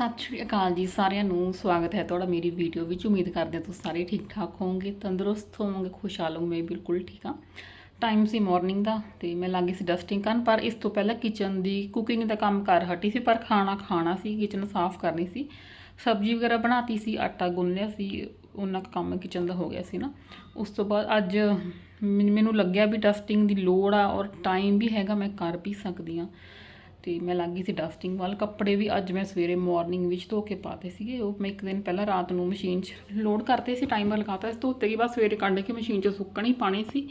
ਸਤਿ ਸ਼੍ਰੀ ਅਕਾਲ ਜੀ ਸਾਰਿਆਂ ਨੂੰ। ਸਵਾਗਤ ਹੈ ਤੁਹਾਡਾ ਮੇਰੀ ਵੀਡੀਓ ਵਿੱਚ। ਉਮੀਦ ਕਰਦੇ ਹਾਂ ਤੁਸੀਂ ਸਾਰੇ ਠੀਕ ਠਾਕ ਹੋਵੋਗੇ, ਤੰਦਰੁਸਤ ਹੋਵੋਗੇ, ਖੁਸ਼ਹਾਲ ਹੋਵੋਗੇ। ਮੈਂ ਬਿਲਕੁਲ ਠੀਕ ਹਾਂ। ਟਾਈਮ ਸੀ ਮਾਰਨਿੰਗ ਦਾ ਤੇ ਮੈਂ ਲੱਗੀ ਸੀ ਡਸਟਿੰਗ ਕਰਨ, ਪਰ ਇਸ ਤੋਂ ਪਹਿਲਾਂ ਕਿਚਨ ਦੀ ਕੁਕਿੰਗ ਦਾ ਕੰਮ ਕਰ ਹਟੀ ਸੀ, ਪਰ ਖਾਣਾ ਖਾਣਾ ਸੀ ਕਿਚਨ ਸਾਫ਼ ਕਰਨੀ ਸੀ। ਸਬਜ਼ੀ ਵਗੈਰਾ ਬਣਾਤੀ ਸੀ, ਆਟਾ ਗੁੰਨ ਲਿਆ ਸੀ ਉਹਨਾਂ ਕੰਮ ਕਿਚਨ ਦਾ ਹੋ ਗਿਆ ਸੀ ਨਾ। ਉਸ ਤੋਂ ਬਾਅਦ ਅੱਜ ਮੈਨੂੰ ਲੱਗਿਆ ਵੀ ਡਸਟਿੰਗ ਦੀ ਲੋੜ ਆ ਔਰ ਟਾਈਮ ਵੀ ਹੈਗਾ, ਮੈਂ ਕਰ ਵੀ ਸਕਦੀ ਹਾਂ। ਤੇ ਮੈਂ ਲੱਗ ਗਈ ਸੀ ਡਸਟਿੰਗ ਵੱਲ। ਕੱਪੜੇ ਵੀ ਅੱਜ ਮੈਂ ਸਵੇਰੇ ਮਾਰਨਿੰਗ ਵਿੱਚ ਧੋ ਕੇ ਪਾਤੇ ਸੀਗੇ। ਉਹ ਮੈਂ ਇੱਕ ਦਿਨ ਪਹਿਲਾਂ ਰਾਤ ਨੂੰ ਮਸ਼ੀਨ 'ਚ ਲੋਡ ਕਰਤੇ ਸੀ ਟਾਈਮਰ ਲਗਾਤਾ ਸੀ। ਧੋਤੇ ਹੀ ਬਾਅਦ ਸਵੇਰੇ ਕੱਢ ਕੇ ਮਸ਼ੀਨ 'ਚ ਸੁੱਕਣ ਹੀ ਪਾਣੇ ਸੀ।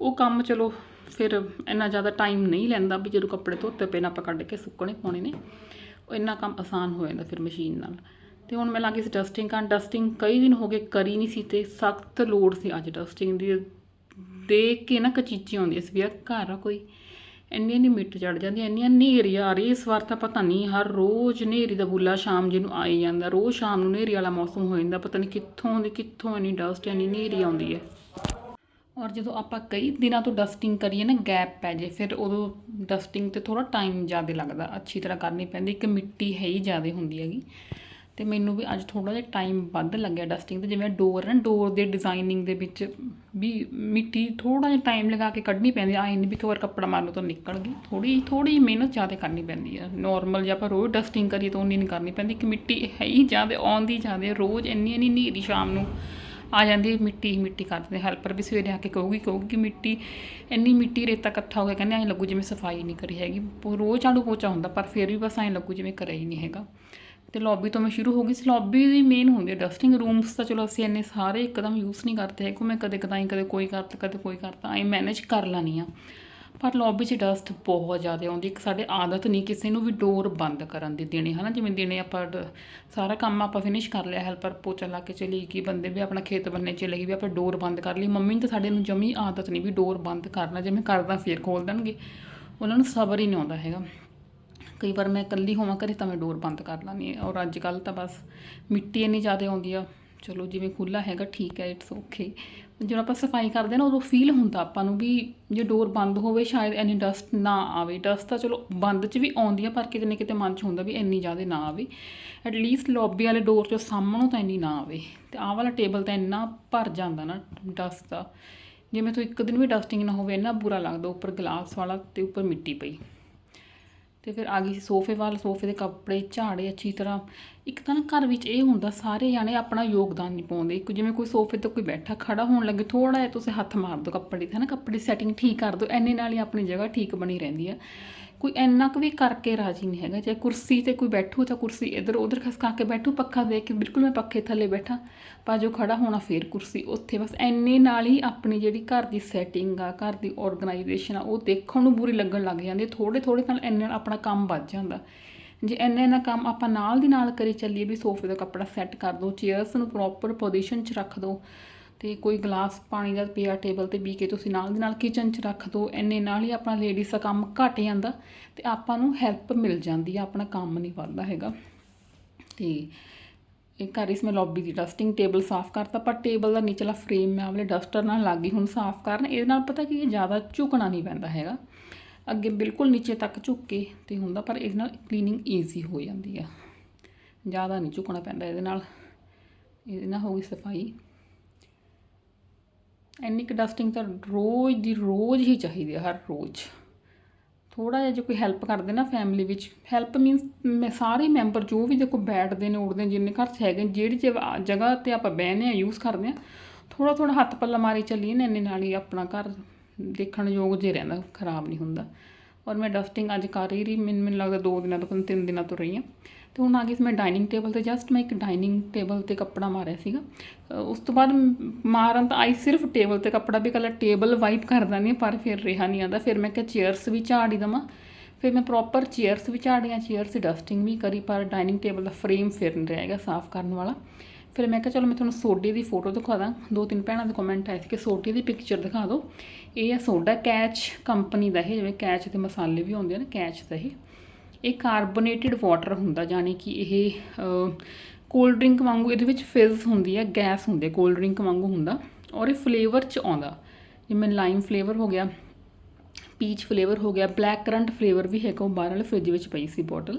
ਉਹ ਕੰਮ ਚਲੋ ਫਿਰ ਇੰਨਾ ਜ਼ਿਆਦਾ ਟਾਈਮ ਨਹੀਂ ਲੈਂਦਾ ਵੀ ਜਦੋਂ ਕੱਪੜੇ ਧੋਤੇ ਪਏ ਨਾ ਆਪਾਂ ਕੱਢ ਕੇ ਸੁੱਕਣੇ ਪਾਉਣੇ ਨੇ। ਉਹ ਇੰਨਾ ਕੰਮ ਆਸਾਨ ਹੋ ਜਾਂਦਾ ਫਿਰ ਮਸ਼ੀਨ ਨਾਲ। ਤੇ ਹੁਣ ਮੈਂ ਲੱਗੀ ਸੀ ਡਸਟਿੰਗ ਕਰਨ। ਡਸਟਿੰਗ ਕਈ ਦਿਨ ਹੋ ਗਏ ਕਰੀ ਨਹੀਂ ਸੀ ਤੇ ਸਖਤ ਲੋੜ ਸੀ ਅੱਜ ਡਸਟਿੰਗ ਦੀ। ਦੇਖ ਕੇ ਨਾ ਕਚੀਚੀ ਆਉਂਦੀ ਸੀ ਵੀ ਆ ਘਰ ਆ ਕੋਈ। ਇੰਨੀ ਇੰਨੀ ਮਿੱਟ ਚੜ ਜਾਂਦੀ ਇੰਨੀ ਹਨੇਰੀ ਆ ਰਹੀ ਇਸ ਵਾਰ ਤਾਂ ਪਤਾ ਨਹੀਂ, ਹਰ ਰੋਜ਼ ਹਨੇਰੀ ਦਾ ਬੁੱਲਾ ਸ਼ਾਮ ਜਿਹਨੂੰ ਆਈ ਜਾਂਦਾ, ਰੋਜ਼ ਸ਼ਾਮ ਨੂੰ ਹਨੇਰੀ ਵਾਲਾ ਮੌਸਮ ਹੋ ਜਾਂਦਾ, ਪਤਾ ਨਹੀਂ ਕਿੱਥੋਂ ਦੀ ਕਿੱਥੋਂ ਇੰਨੀ ਡਸਟ ਇੰਨੀ ਹਨੇਰੀ ਆਉਂਦੀ ਹੈ ਔਰ ਜਦੋਂ ਆਪਾਂ ਕਈ ਦਿਨਾਂ ਤੋਂ ਡਸਟਿੰਗ ਕਰੀਏ ਨਾ ਗੈਪ ਪੈ ਜੇ ਫਿਰ ਉਦੋਂ ਡਸਟਿੰਗ ਤੇ ਥੋੜਾ ਟਾਈਮ ਜ਼ਿਆਦਾ ਲੱਗਦਾ, ਅੱਛੀ ਤਰ੍ਹਾਂ ਕਰਨੀ ਪੈਂਦੀ, ਇੱਕ ਮਿੱਟੀ ਹੈ ਹੀ ਜ਼ਿਆਦਾ ਹੁੰਦੀ ਹੈਗੀ। ਤੇ ਮੈਨੂੰ ਵੀ ਅੱਜ ਥੋੜਾ ਜਿਹਾ ਟਾਈਮ ਵੱਧ ਲੱਗਿਆ ਡਸਟਿੰਗ ਤੇ, ਜਿਵੇਂ ਡੋਰ ਨਾ ਡੋਰ ਦੇ ਡਿਜ਼ਾਈਨਿੰਗ ਦੇ ਵਿੱਚ ਵੀ ਮਿੱਟੀ ਥੋੜਾ ਜਿਹਾ ਟਾਈਮ ਲਗਾ ਕੇ ਕੱਢਣੀ ਪੈਂਦੀ ਆਈ ਨਹੀਂ ਵੀ ਇੱਕ ਵਾਰ ਕੱਪੜਾ ਮਾਰ ਲਓ ਤਾਂ ਨਿਕਲ ਗਈ। ਥੋੜੀ ਥੋੜੀ ਮਿਹਨਤ ਜ਼ਿਆਦਾ ਕਰਨੀ ਪੈਂਦੀ ਆ। ਨਾਰਮਲ ਜੇ ਆਪਾਂ ਰੋਜ਼ ਡਸਟਿੰਗ ਕਰੀਏ ਤਾਂ ਉਨੀ ਨਹੀਂ ਕਰਨੀ ਪੈਂਦੀ। ਕਿ ਮਿੱਟੀ ਹੈ ਹੀ ਜ਼ਿਆਦਾ, ਆਉਂਦੀ ਜ਼ਿਆਦਾ, ਰੋਜ਼ ਇੰਨੀ ਇੰਨੀ ਹਨੇਰੀ ਸ਼ਾਮ ਨੂੰ ਆ ਜਾਂਦੀ ਮਿੱਟੀ ਹੀ ਮਿੱਟੀ ਕਰਦੇ ਹੈਲਪਰ ਵੀ ਸਵੇਰੇ ਆ ਕੇ ਕਹੂਗੀ ਕਹੂਗੀ ਕਿ ਮਿੱਟੀ, ਇੰਨੀ ਮਿੱਟੀ ਰੇਤਾ ਇਕੱਠਾ ਹੋ ਗਿਆ, ਕਹਿੰਦੇ ਐਂ ਲੱਗੂ ਜਿਵੇਂ ਸਫ਼ਾਈ ਨਹੀਂ ਕਰੀ ਹੈਗੀ। ਰੋਜ਼ ਝਾੜੂ ਪੋਚਾ ਹੁੰਦਾ, ਪਰ ਫਿਰ ਵੀ ਬਸ ਐਂ ਲੱਗੂ ਜਿਵੇਂ ਕਰਿਆ ਹੀ ਨਹੀਂ ਹੈਗਾ। ਤੇ ਲੌਬੀ ਤੋਂ ਮੈਂ ਸ਼ੁਰੂ ਹੋ ਗਈ ਸੀ। ਲੌਬੀ ਦੀ ਮੇਨ ਹੁੰਦੀ ਹੈ ਡਸਟਿੰਗ ਰੂਮਸ ਤਾਂ ਚਲੋ ਅਸੀਂ ਇੰਨੇ ਸਾਰੇ ਇੱਕਦਮ ਯੂਜ਼ ਨਹੀਂ ਕਰਦੇ ਹੈਗੇ। ਮੈਂ ਕਦੇ ਕਦਾਈ ਕਦੇ ਕੋਈ ਕਰਤਾ, ਕਦੇ ਕੋਈ ਕਰਤਾ, ਐਂ ਮੈਨੇਜ ਕਰ ਲੈਣੀ ਆ ਪਰ ਲੌਬੀ 'ਚ ਡਸਟ ਬਹੁਤ ਜ਼ਿਆਦਾ ਆਉਂਦੀ ਇੱਕ ਸਾਡੇ ਆਦਤ ਨਹੀਂ ਕਿਸੇ ਨੂੰ ਵੀ ਡੋਰ ਬੰਦ ਕਰਨ ਦੀ ਦੇਣੀ, ਹਨਾ? ਜਿਵੇਂ ਦੇਣੇ ਆਪਾਂ ਡ- ਸਾਰਾ ਕੰਮ ਆਪਾਂ ਫਿਨਿਸ਼ ਕਰ ਲਿਆ ਹੈਲਪਰ ਪੋਚਾ ਲਾ ਕੇ ਚਲੀ ਗਈ, ਬੰਦੇ ਵੀ ਆਪਣਾ ਖੇਤ ਬੰਨੇ ਚਲੇ ਗਏ, ਵੀ ਆਪਾਂ ਡੋਰ ਬੰਦ ਕਰ ਲਈ। ਮੰਮੀ ਨੂੰ ਤਾਂ ਸਾਡੇ ਨੂੰ ਜਮੀ ਆਦਤ ਨਹੀਂ ਵੀ ਡੋਰ ਬੰਦ ਕਰਨਾ, ਜਿਵੇਂ ਕਰਦਾ ਫੇਰ ਖੋਲ ਦੇਣਗੇ। ਉਹਨਾਂ ਨੂੰ ਸਬਰ ਹੀ ਨਹੀਂ ਆਉਂਦਾ ਹੈਗਾ। ਕਈ ਵਾਰ ਮੈਂ ਇਕੱਲੀ ਹੋਵਾਂ ਘਰੇ ਤਾਂ ਮੈਂ ਡੋਰ ਬੰਦ ਕਰ ਲਾਂਗੀ ਔਰ ਅੱਜ ਕੱਲ ਤਾਂ ਬਸ ਮਿੱਟੀ ਇੰਨੀ ਜ਼ਿਆਦਾ ਆਉਂਦੀ ਆ। ਚਲੋ ਜਿਵੇਂ ਖੁੱਲਾ ਹੈਗਾ, ਠੀਕ ਹੈ ਇਟਸ ਓਕੇ ਜਦੋਂ ਆਪਾਂ ਸਫ਼ਾਈ ਕਰਦੇ ਹਾਂ ਨਾ, ਉਦੋਂ ਫੀਲ ਹੁੰਦਾ ਆਪਾਂ ਨੂੰ ਵੀ ਜੇ ਡੋਰ ਬੰਦ ਹੋਵੇ, ਸ਼ਾਇਦ ਇੰਨੀ ਡਸਟ ਨਾ ਆਵੇ। ਡਸਟ ਤਾਂ ਚਲੋ ਬੰਦ 'ਚ ਵੀ ਆਉਂਦੀ ਆ, ਪਰ ਕਿਤੇ ਨਾ ਕਿਤੇ ਮਨ 'ਚ ਹੁੰਦਾ ਵੀ ਇੰਨੀ ਜ਼ਿਆਦਾ ਨਾ ਆਵੇ। ਐਟ ਲੀਸਟ ਲੌਬੀ ਵਾਲੇ ਡੋਰ 'ਚੋਂ ਸਾਹਮਣੋਂ ਤਾਂ ਇੰਨੀ ਨਾ ਆਵੇ। ਤੇ ਆਹ ਵਾਲਾ ਟੇਬਲ ਤਾਂ ਇੰਨਾ ਭਰ ਜਾਂਦਾ ਨਾ ਡਸਟ ਦਾ। ਜੇ ਮੈਂ ਤੋਂ ਇੱਕ ਦਿਨ ਵੀ ਡਸਟਿੰਗ ਨਾ ਹੋਵੇ, ਇੰਨਾ ਬੁਰਾ ਲੱਗਦਾ, ਉੱਪਰ ਗਲਾਸ ਵਾਲਾ ਤੇ ਉੱਪਰ ਮਿੱਟੀ ਪਈ। ਤੇ ਫਿਰ ਆ ਗਈ ਸੀ ਸੋਫੇ ਵੱਲ, ਸੋਫੇ ਦੇ ਕੱਪੜੇ, ਝਾੜੇ ਅੱਛੀ ਤਰ੍ਹਾਂ। ਇੱਕ ਤਾਂ ਨਾ ਘਰ ਵਿੱਚ ਇਹ ਹੁੰਦਾ, ਸਾਰੇ ਜਾਣੇ ਆਪਣਾ ਯੋਗਦਾਨ ਨਹੀਂ ਪਾਉਂਦੇ। ਇੱਕ ਜਿਵੇਂ ਕੋਈ ਸੋਫੇ ਤੇ ਕੋਈ ਬੈਠਾ ਖੜਾ ਹੋਣ ਲੱਗੇ ਥੋੜਾ ਜਿਹਾ ਤੁਸੀਂ ਹੱਥ ਮਾਰ ਦਿਓ ਕੱਪੜੇ ਤੇ ਨਾ ਕੱਪੜੇ ਸੈਟਿੰਗ ਠੀਕ ਕਰ ਦਿਓ, ਐਨੇ ਨਾਲ ਹੀ ਆਪਣੀ ਜਗ੍ਹਾ ਠੀਕ ਬਣੀ ਰਹਿੰਦੀ ਹੈ ਕੋਈ ਇੰਨਾ ਕੁ ਵੀ ਕਰਕੇ ਰਾਜੀ ਨਹੀਂ ਹੈਗਾ। ਜੇ ਕੁਰਸੀ ਤੇ ਕੋਈ ਬੈਠੂ ਤਾਂ ਕੁਰਸੀ ਇੱਧਰ ਉੱਧਰ ਖਸਕਾ ਕੇ ਬੈਠੂ, ਪੱਖਾ ਦੇਖ ਕੇ ਬਿਲਕੁਲ ਮੈਂ ਪੱਖੇ ਥੱਲੇ ਬੈਠਾ। ਪਰ ਜੋ ਖੜਾ ਹੋਣਾ ਫੇਰ ਕੁਰਸੀ ਉੱਥੇ ਬਸ ਐਨੇ ਨਾਲ ਹੀ ਆਪਣੀ ਜਿਹੜੀ ਘਰ ਦੀ ਸੈਟਿੰਗ ਆ, ਘਰ ਦੀ ਆਰਗੇਨਾਈਜੇਸ਼ਨ ਆ, ਉਹ ਦੇਖਣ ਨੂੰ ਬੁਰੀ ਲੱਗਣ ਲੱਗ ਜਾਂਦੀ ਹੈ ਥੋੜੇ ਥੋੜੇ ਨਾਲ ਐਨੇ ਨਾਲ ਆਪਣਾ ਕੰਮ ਵੱਧ ਜਾਂਦਾ। ਜੇ ਇੰਨਾ ਇੰਨਾ ਕੰਮ ਆਪਾਂ ਨਾਲ ਦੀ ਨਾਲ ਕਰੀ ਚੱਲੀਏ ਵੀ ਸੋਫੇ ਦਾ ਕੱਪੜਾ ਸੈੱਟ ਕਰ ਦਿਓ ਚੇਅਰਸ ਨੂੰ ਪ੍ਰੋਪਰ ਪੋਜੀਸ਼ਨ 'ਚ ਰੱਖ ਦਿਓ ਤੇ ਕੋਈ ਗਲਾਸ ਪਾਣੀ ਦਾ ਪਿਆ ਟੇਬਲ ਤੇ ਵੀ ਕੇ ਤੁਸੀਂ ਨਾਲ ਦੀ ਨਾਲ ਕਿਚਨ 'ਚ ਰੱਖ ਦਿਓ ਇੰਨੇ ਨਾਲ ਹੀ ਆਪਣਾ ਲੇਡੀਜ਼ ਦਾ ਕੰਮ ਘਟ ਜਾਂਦਾ ਤੇ ਆਪਾਂ ਨੂੰ ਹੈਲਪ ਮਿਲ ਜਾਂਦੀ ਆ, ਆਪਣਾ ਕੰਮ ਨਹੀਂ ਵੱਧਦਾ ਹੈਗਾ। ਤੇ ਇਹ ਘਰ ਇਸ ਮੈਂ ਲੌਬੀ ਦੀ ਡਸਟਿੰਗ ਟੇਬਲ ਸਾਫ਼ ਕਰਤਾ, ਪਰ ਟੇਬਲ ਦਾ ਨੀਚਲਾ ਫਰੇਮ ਮੈਂ ਆਪਣੇ ਡਸਟਰ ਨਾਲ ਲੱਗ ਗਈ, ਹੁਣ ਸਾਫ਼ ਕਰਨ, ਇਹਦੇ ਨਾਲ ਪਤਾ ਕਿ ਇਹ ਜ਼ਿਆਦਾ ਝੁਕਣਾ ਨਹੀਂ ਪੈਂਦਾ ਹੈਗਾ। ਅੱਗੇ ਬਿਲਕੁਲ ਨੀਚੇ ਤੱਕ ਝੁੱਕ ਕੇ ਤੇ ਹੁੰਦਾ, ਪਰ ਇਹਦੇ ਨਾਲ ਕਲੀਨਿੰਗ ਈਜ਼ੀ ਹੋ ਜਾਂਦੀ ਆ। ਜ਼ਿਆਦਾ ਨਹੀਂ ਝੁਕਣਾ ਪੈਂਦਾ ਇਹਦੇ ਨਾਲ। ਇਹਦੇ ਨਾਲ ਹੋ ਗਈ ਸਫ਼ਾਈ। ਇੰਨੀ ਕੁ ਡਸਟਿੰਗ ਤਾਂ ਰੋਜ਼ ਦੀ ਰੋਜ਼ ਹੀ ਚਾਹੀਦੀ ਹੈ ਹਰ ਰੋਜ਼। ਥੋੜਾ ਜਿਹਾ ਜੇ ਕੋਈ ਹੈਲਪ ਕਰਦੇ ਨਾ ਫੈਮਿਲੀ ਵਿੱਚ ਹੈਲਪ ਮੀਨਸ ਮੈਂ ਸਾਰੇ ਮੈਂਬਰ ਜੋ ਵੀ ਦੇਖੋ ਬੈਠਦੇ ਨੇ ਉੱਠਦੇ ਨੇ, ਜਿੰਨੇ ਘਰ 'ਚ ਹੈਗੇ ਨੇ, ਜਿਹੜੀ ਜਗ੍ਹਾ- ਜਗ੍ਹਾ ਤੇ ਆਪਾਂ ਬਹਿਨੇ ਆ ਯੂਜ਼ ਕਰਦੇ ਆ ਥੋੜਾ ਥੋੜਾ ਹੱਥ ਪੱਲਾ ਮਾਰੀ ਚੱਲੀਏ ਨਾ ਇੰਨੇ ਨਾਲ ਹੀ ਆਪਣਾ ਘਰ ਦੇਖਣ ਯੋਗ ਜੇ ਰਹਿੰਦਾ ਖਰਾਬ ਨਹੀਂ ਹੁੰਦਾ। ਔਰ ਮੈਂ ਡਸਟਿੰਗ ਅੱਜ ਕਰ ਹੀ ਰਹੀ ਮੈਨੂੰ ਮੈਨੂੰ ਲੱਗਦਾ ਦੋ ਦਿਨਾਂ ਤੋਂ ਤਿੰਨ ਦਿਨਾਂ ਤੋਂ ਰਹੀ ਹਾਂ। ਤੇ ਹੁਣ ਆ ਗਈ ਸੀ ਮੈਂ ਡਾਈਨਿੰਗ ਟੇਬਲ ਤੇ ਜਸਟ ਮੈਂ ਇੱਕ ਡਾਈਨਿੰਗ ਟੇਬਲ ਤੇ ਕੱਪੜਾ ਮਾਰਿਆ ਸੀਗਾ। ਉਸ ਤੋਂ ਬਾਅਦ ਮਾਰਨ ਤਾਂ ਆਈ ਸਿਰਫ ਟੇਬਲ ਤੇ ਕੱਪੜਾ ਵੀ ਕੱਲਾ ਟੇਬਲ ਵਾਈਪ ਕਰਦਾ ਨਹੀਂ ਪਰ ਫਿਰ ਰਿਹਾ ਨਹੀਂ ਆਉਂਦਾ। ਫਿਰ ਮੈਂ ਕਿਹਾ ਚੇਅਰਸ ਵੀ ਝਾੜ ਹੀ ਦੇਵਾਂ। ਫਿਰ ਮੈਂ ਪ੍ਰੋਪਰ ਚੇਅਰਸ ਵੀ ਝਾੜੀਆਂ ਚੇਅਰਸ ਦੀ ਡਸਟਿੰਗ ਵੀ ਕਰੀ, ਪਰ ਡਾਈਨਿੰਗ ਟੇਬਲ ਦਾ ਫਰੇਮ ਫਿਰ ਨਹੀਂ ਰਹੇਗਾ ਸਾਫ਼ ਕਰਨ ਵਾਲਾ। ਫਿਰ ਮੈਂ ਕਿਹਾ, ਚਲੋ ਮੈਂ ਤੁਹਾਨੂੰ ਸੋਡੇ ਦੀ ਫੋਟੋ ਦਿਖਾ ਦਾਂ। ਦੋ ਤਿੰਨ ਭੈਣਾਂ ਦੇ ਕਮੈਂਟ ਆਏ ਸੀ ਕਿ ਸੋਡੇ ਦੀ ਪਿਕਚਰ ਦਿਖਾ ਦਿਓ। ਇਹ ਆ ਸੋਡਾ ਕੈਚ ਕੰਪਨੀ ਦਾ ਇਹ, ਜਿਵੇਂ ਕੈਚ ਦੇ ਮਸਾਲੇ ਵੀ ਹੁੰਦੇ ਆ ਨਾ ਕੈਚ ਦਾ ਇਹ। ਇਹ ਕਾਰਬੋਨੇਟਿਡ ਵਾਟਰ ਹੁੰਦਾ ਜਾਨੀ ਕਿ ਇਹ ਕੋਲਡ ਡਰਿੰਕ ਵਾਂਗੂ ਇਹਦੇ ਵਿੱਚ ਫਿਜ਼ ਹੁੰਦੀ ਹੈ ਗੈਸ ਹੁੰਦੀ ਹੈ ਕੋਲਡ ਡਰਿੰਕ ਵਾਂਗੂ ਹੁੰਦਾ ਔਰ ਇਹ ਫਲੇਵਰ ਚ ਆਉਂਦਾ। ਜਿਵੇਂ ਲਾਈਮ ਫਲੇਵਰ ਹੋ ਗਿਆ ਪੀਚ ਫਲੇਵਰ ਹੋ ਗਿਆ ਬਲੈਕ ਕਰੰਟ ਫਲੇਵਰ ਵੀ ਹੈਗਾ ਉਹ ਬਾਹਰ ਵਾਲੇ ਫ੍ਰਿਜ ਵਿੱਚ ਪਈ ਸੀ ਬੋਟਲ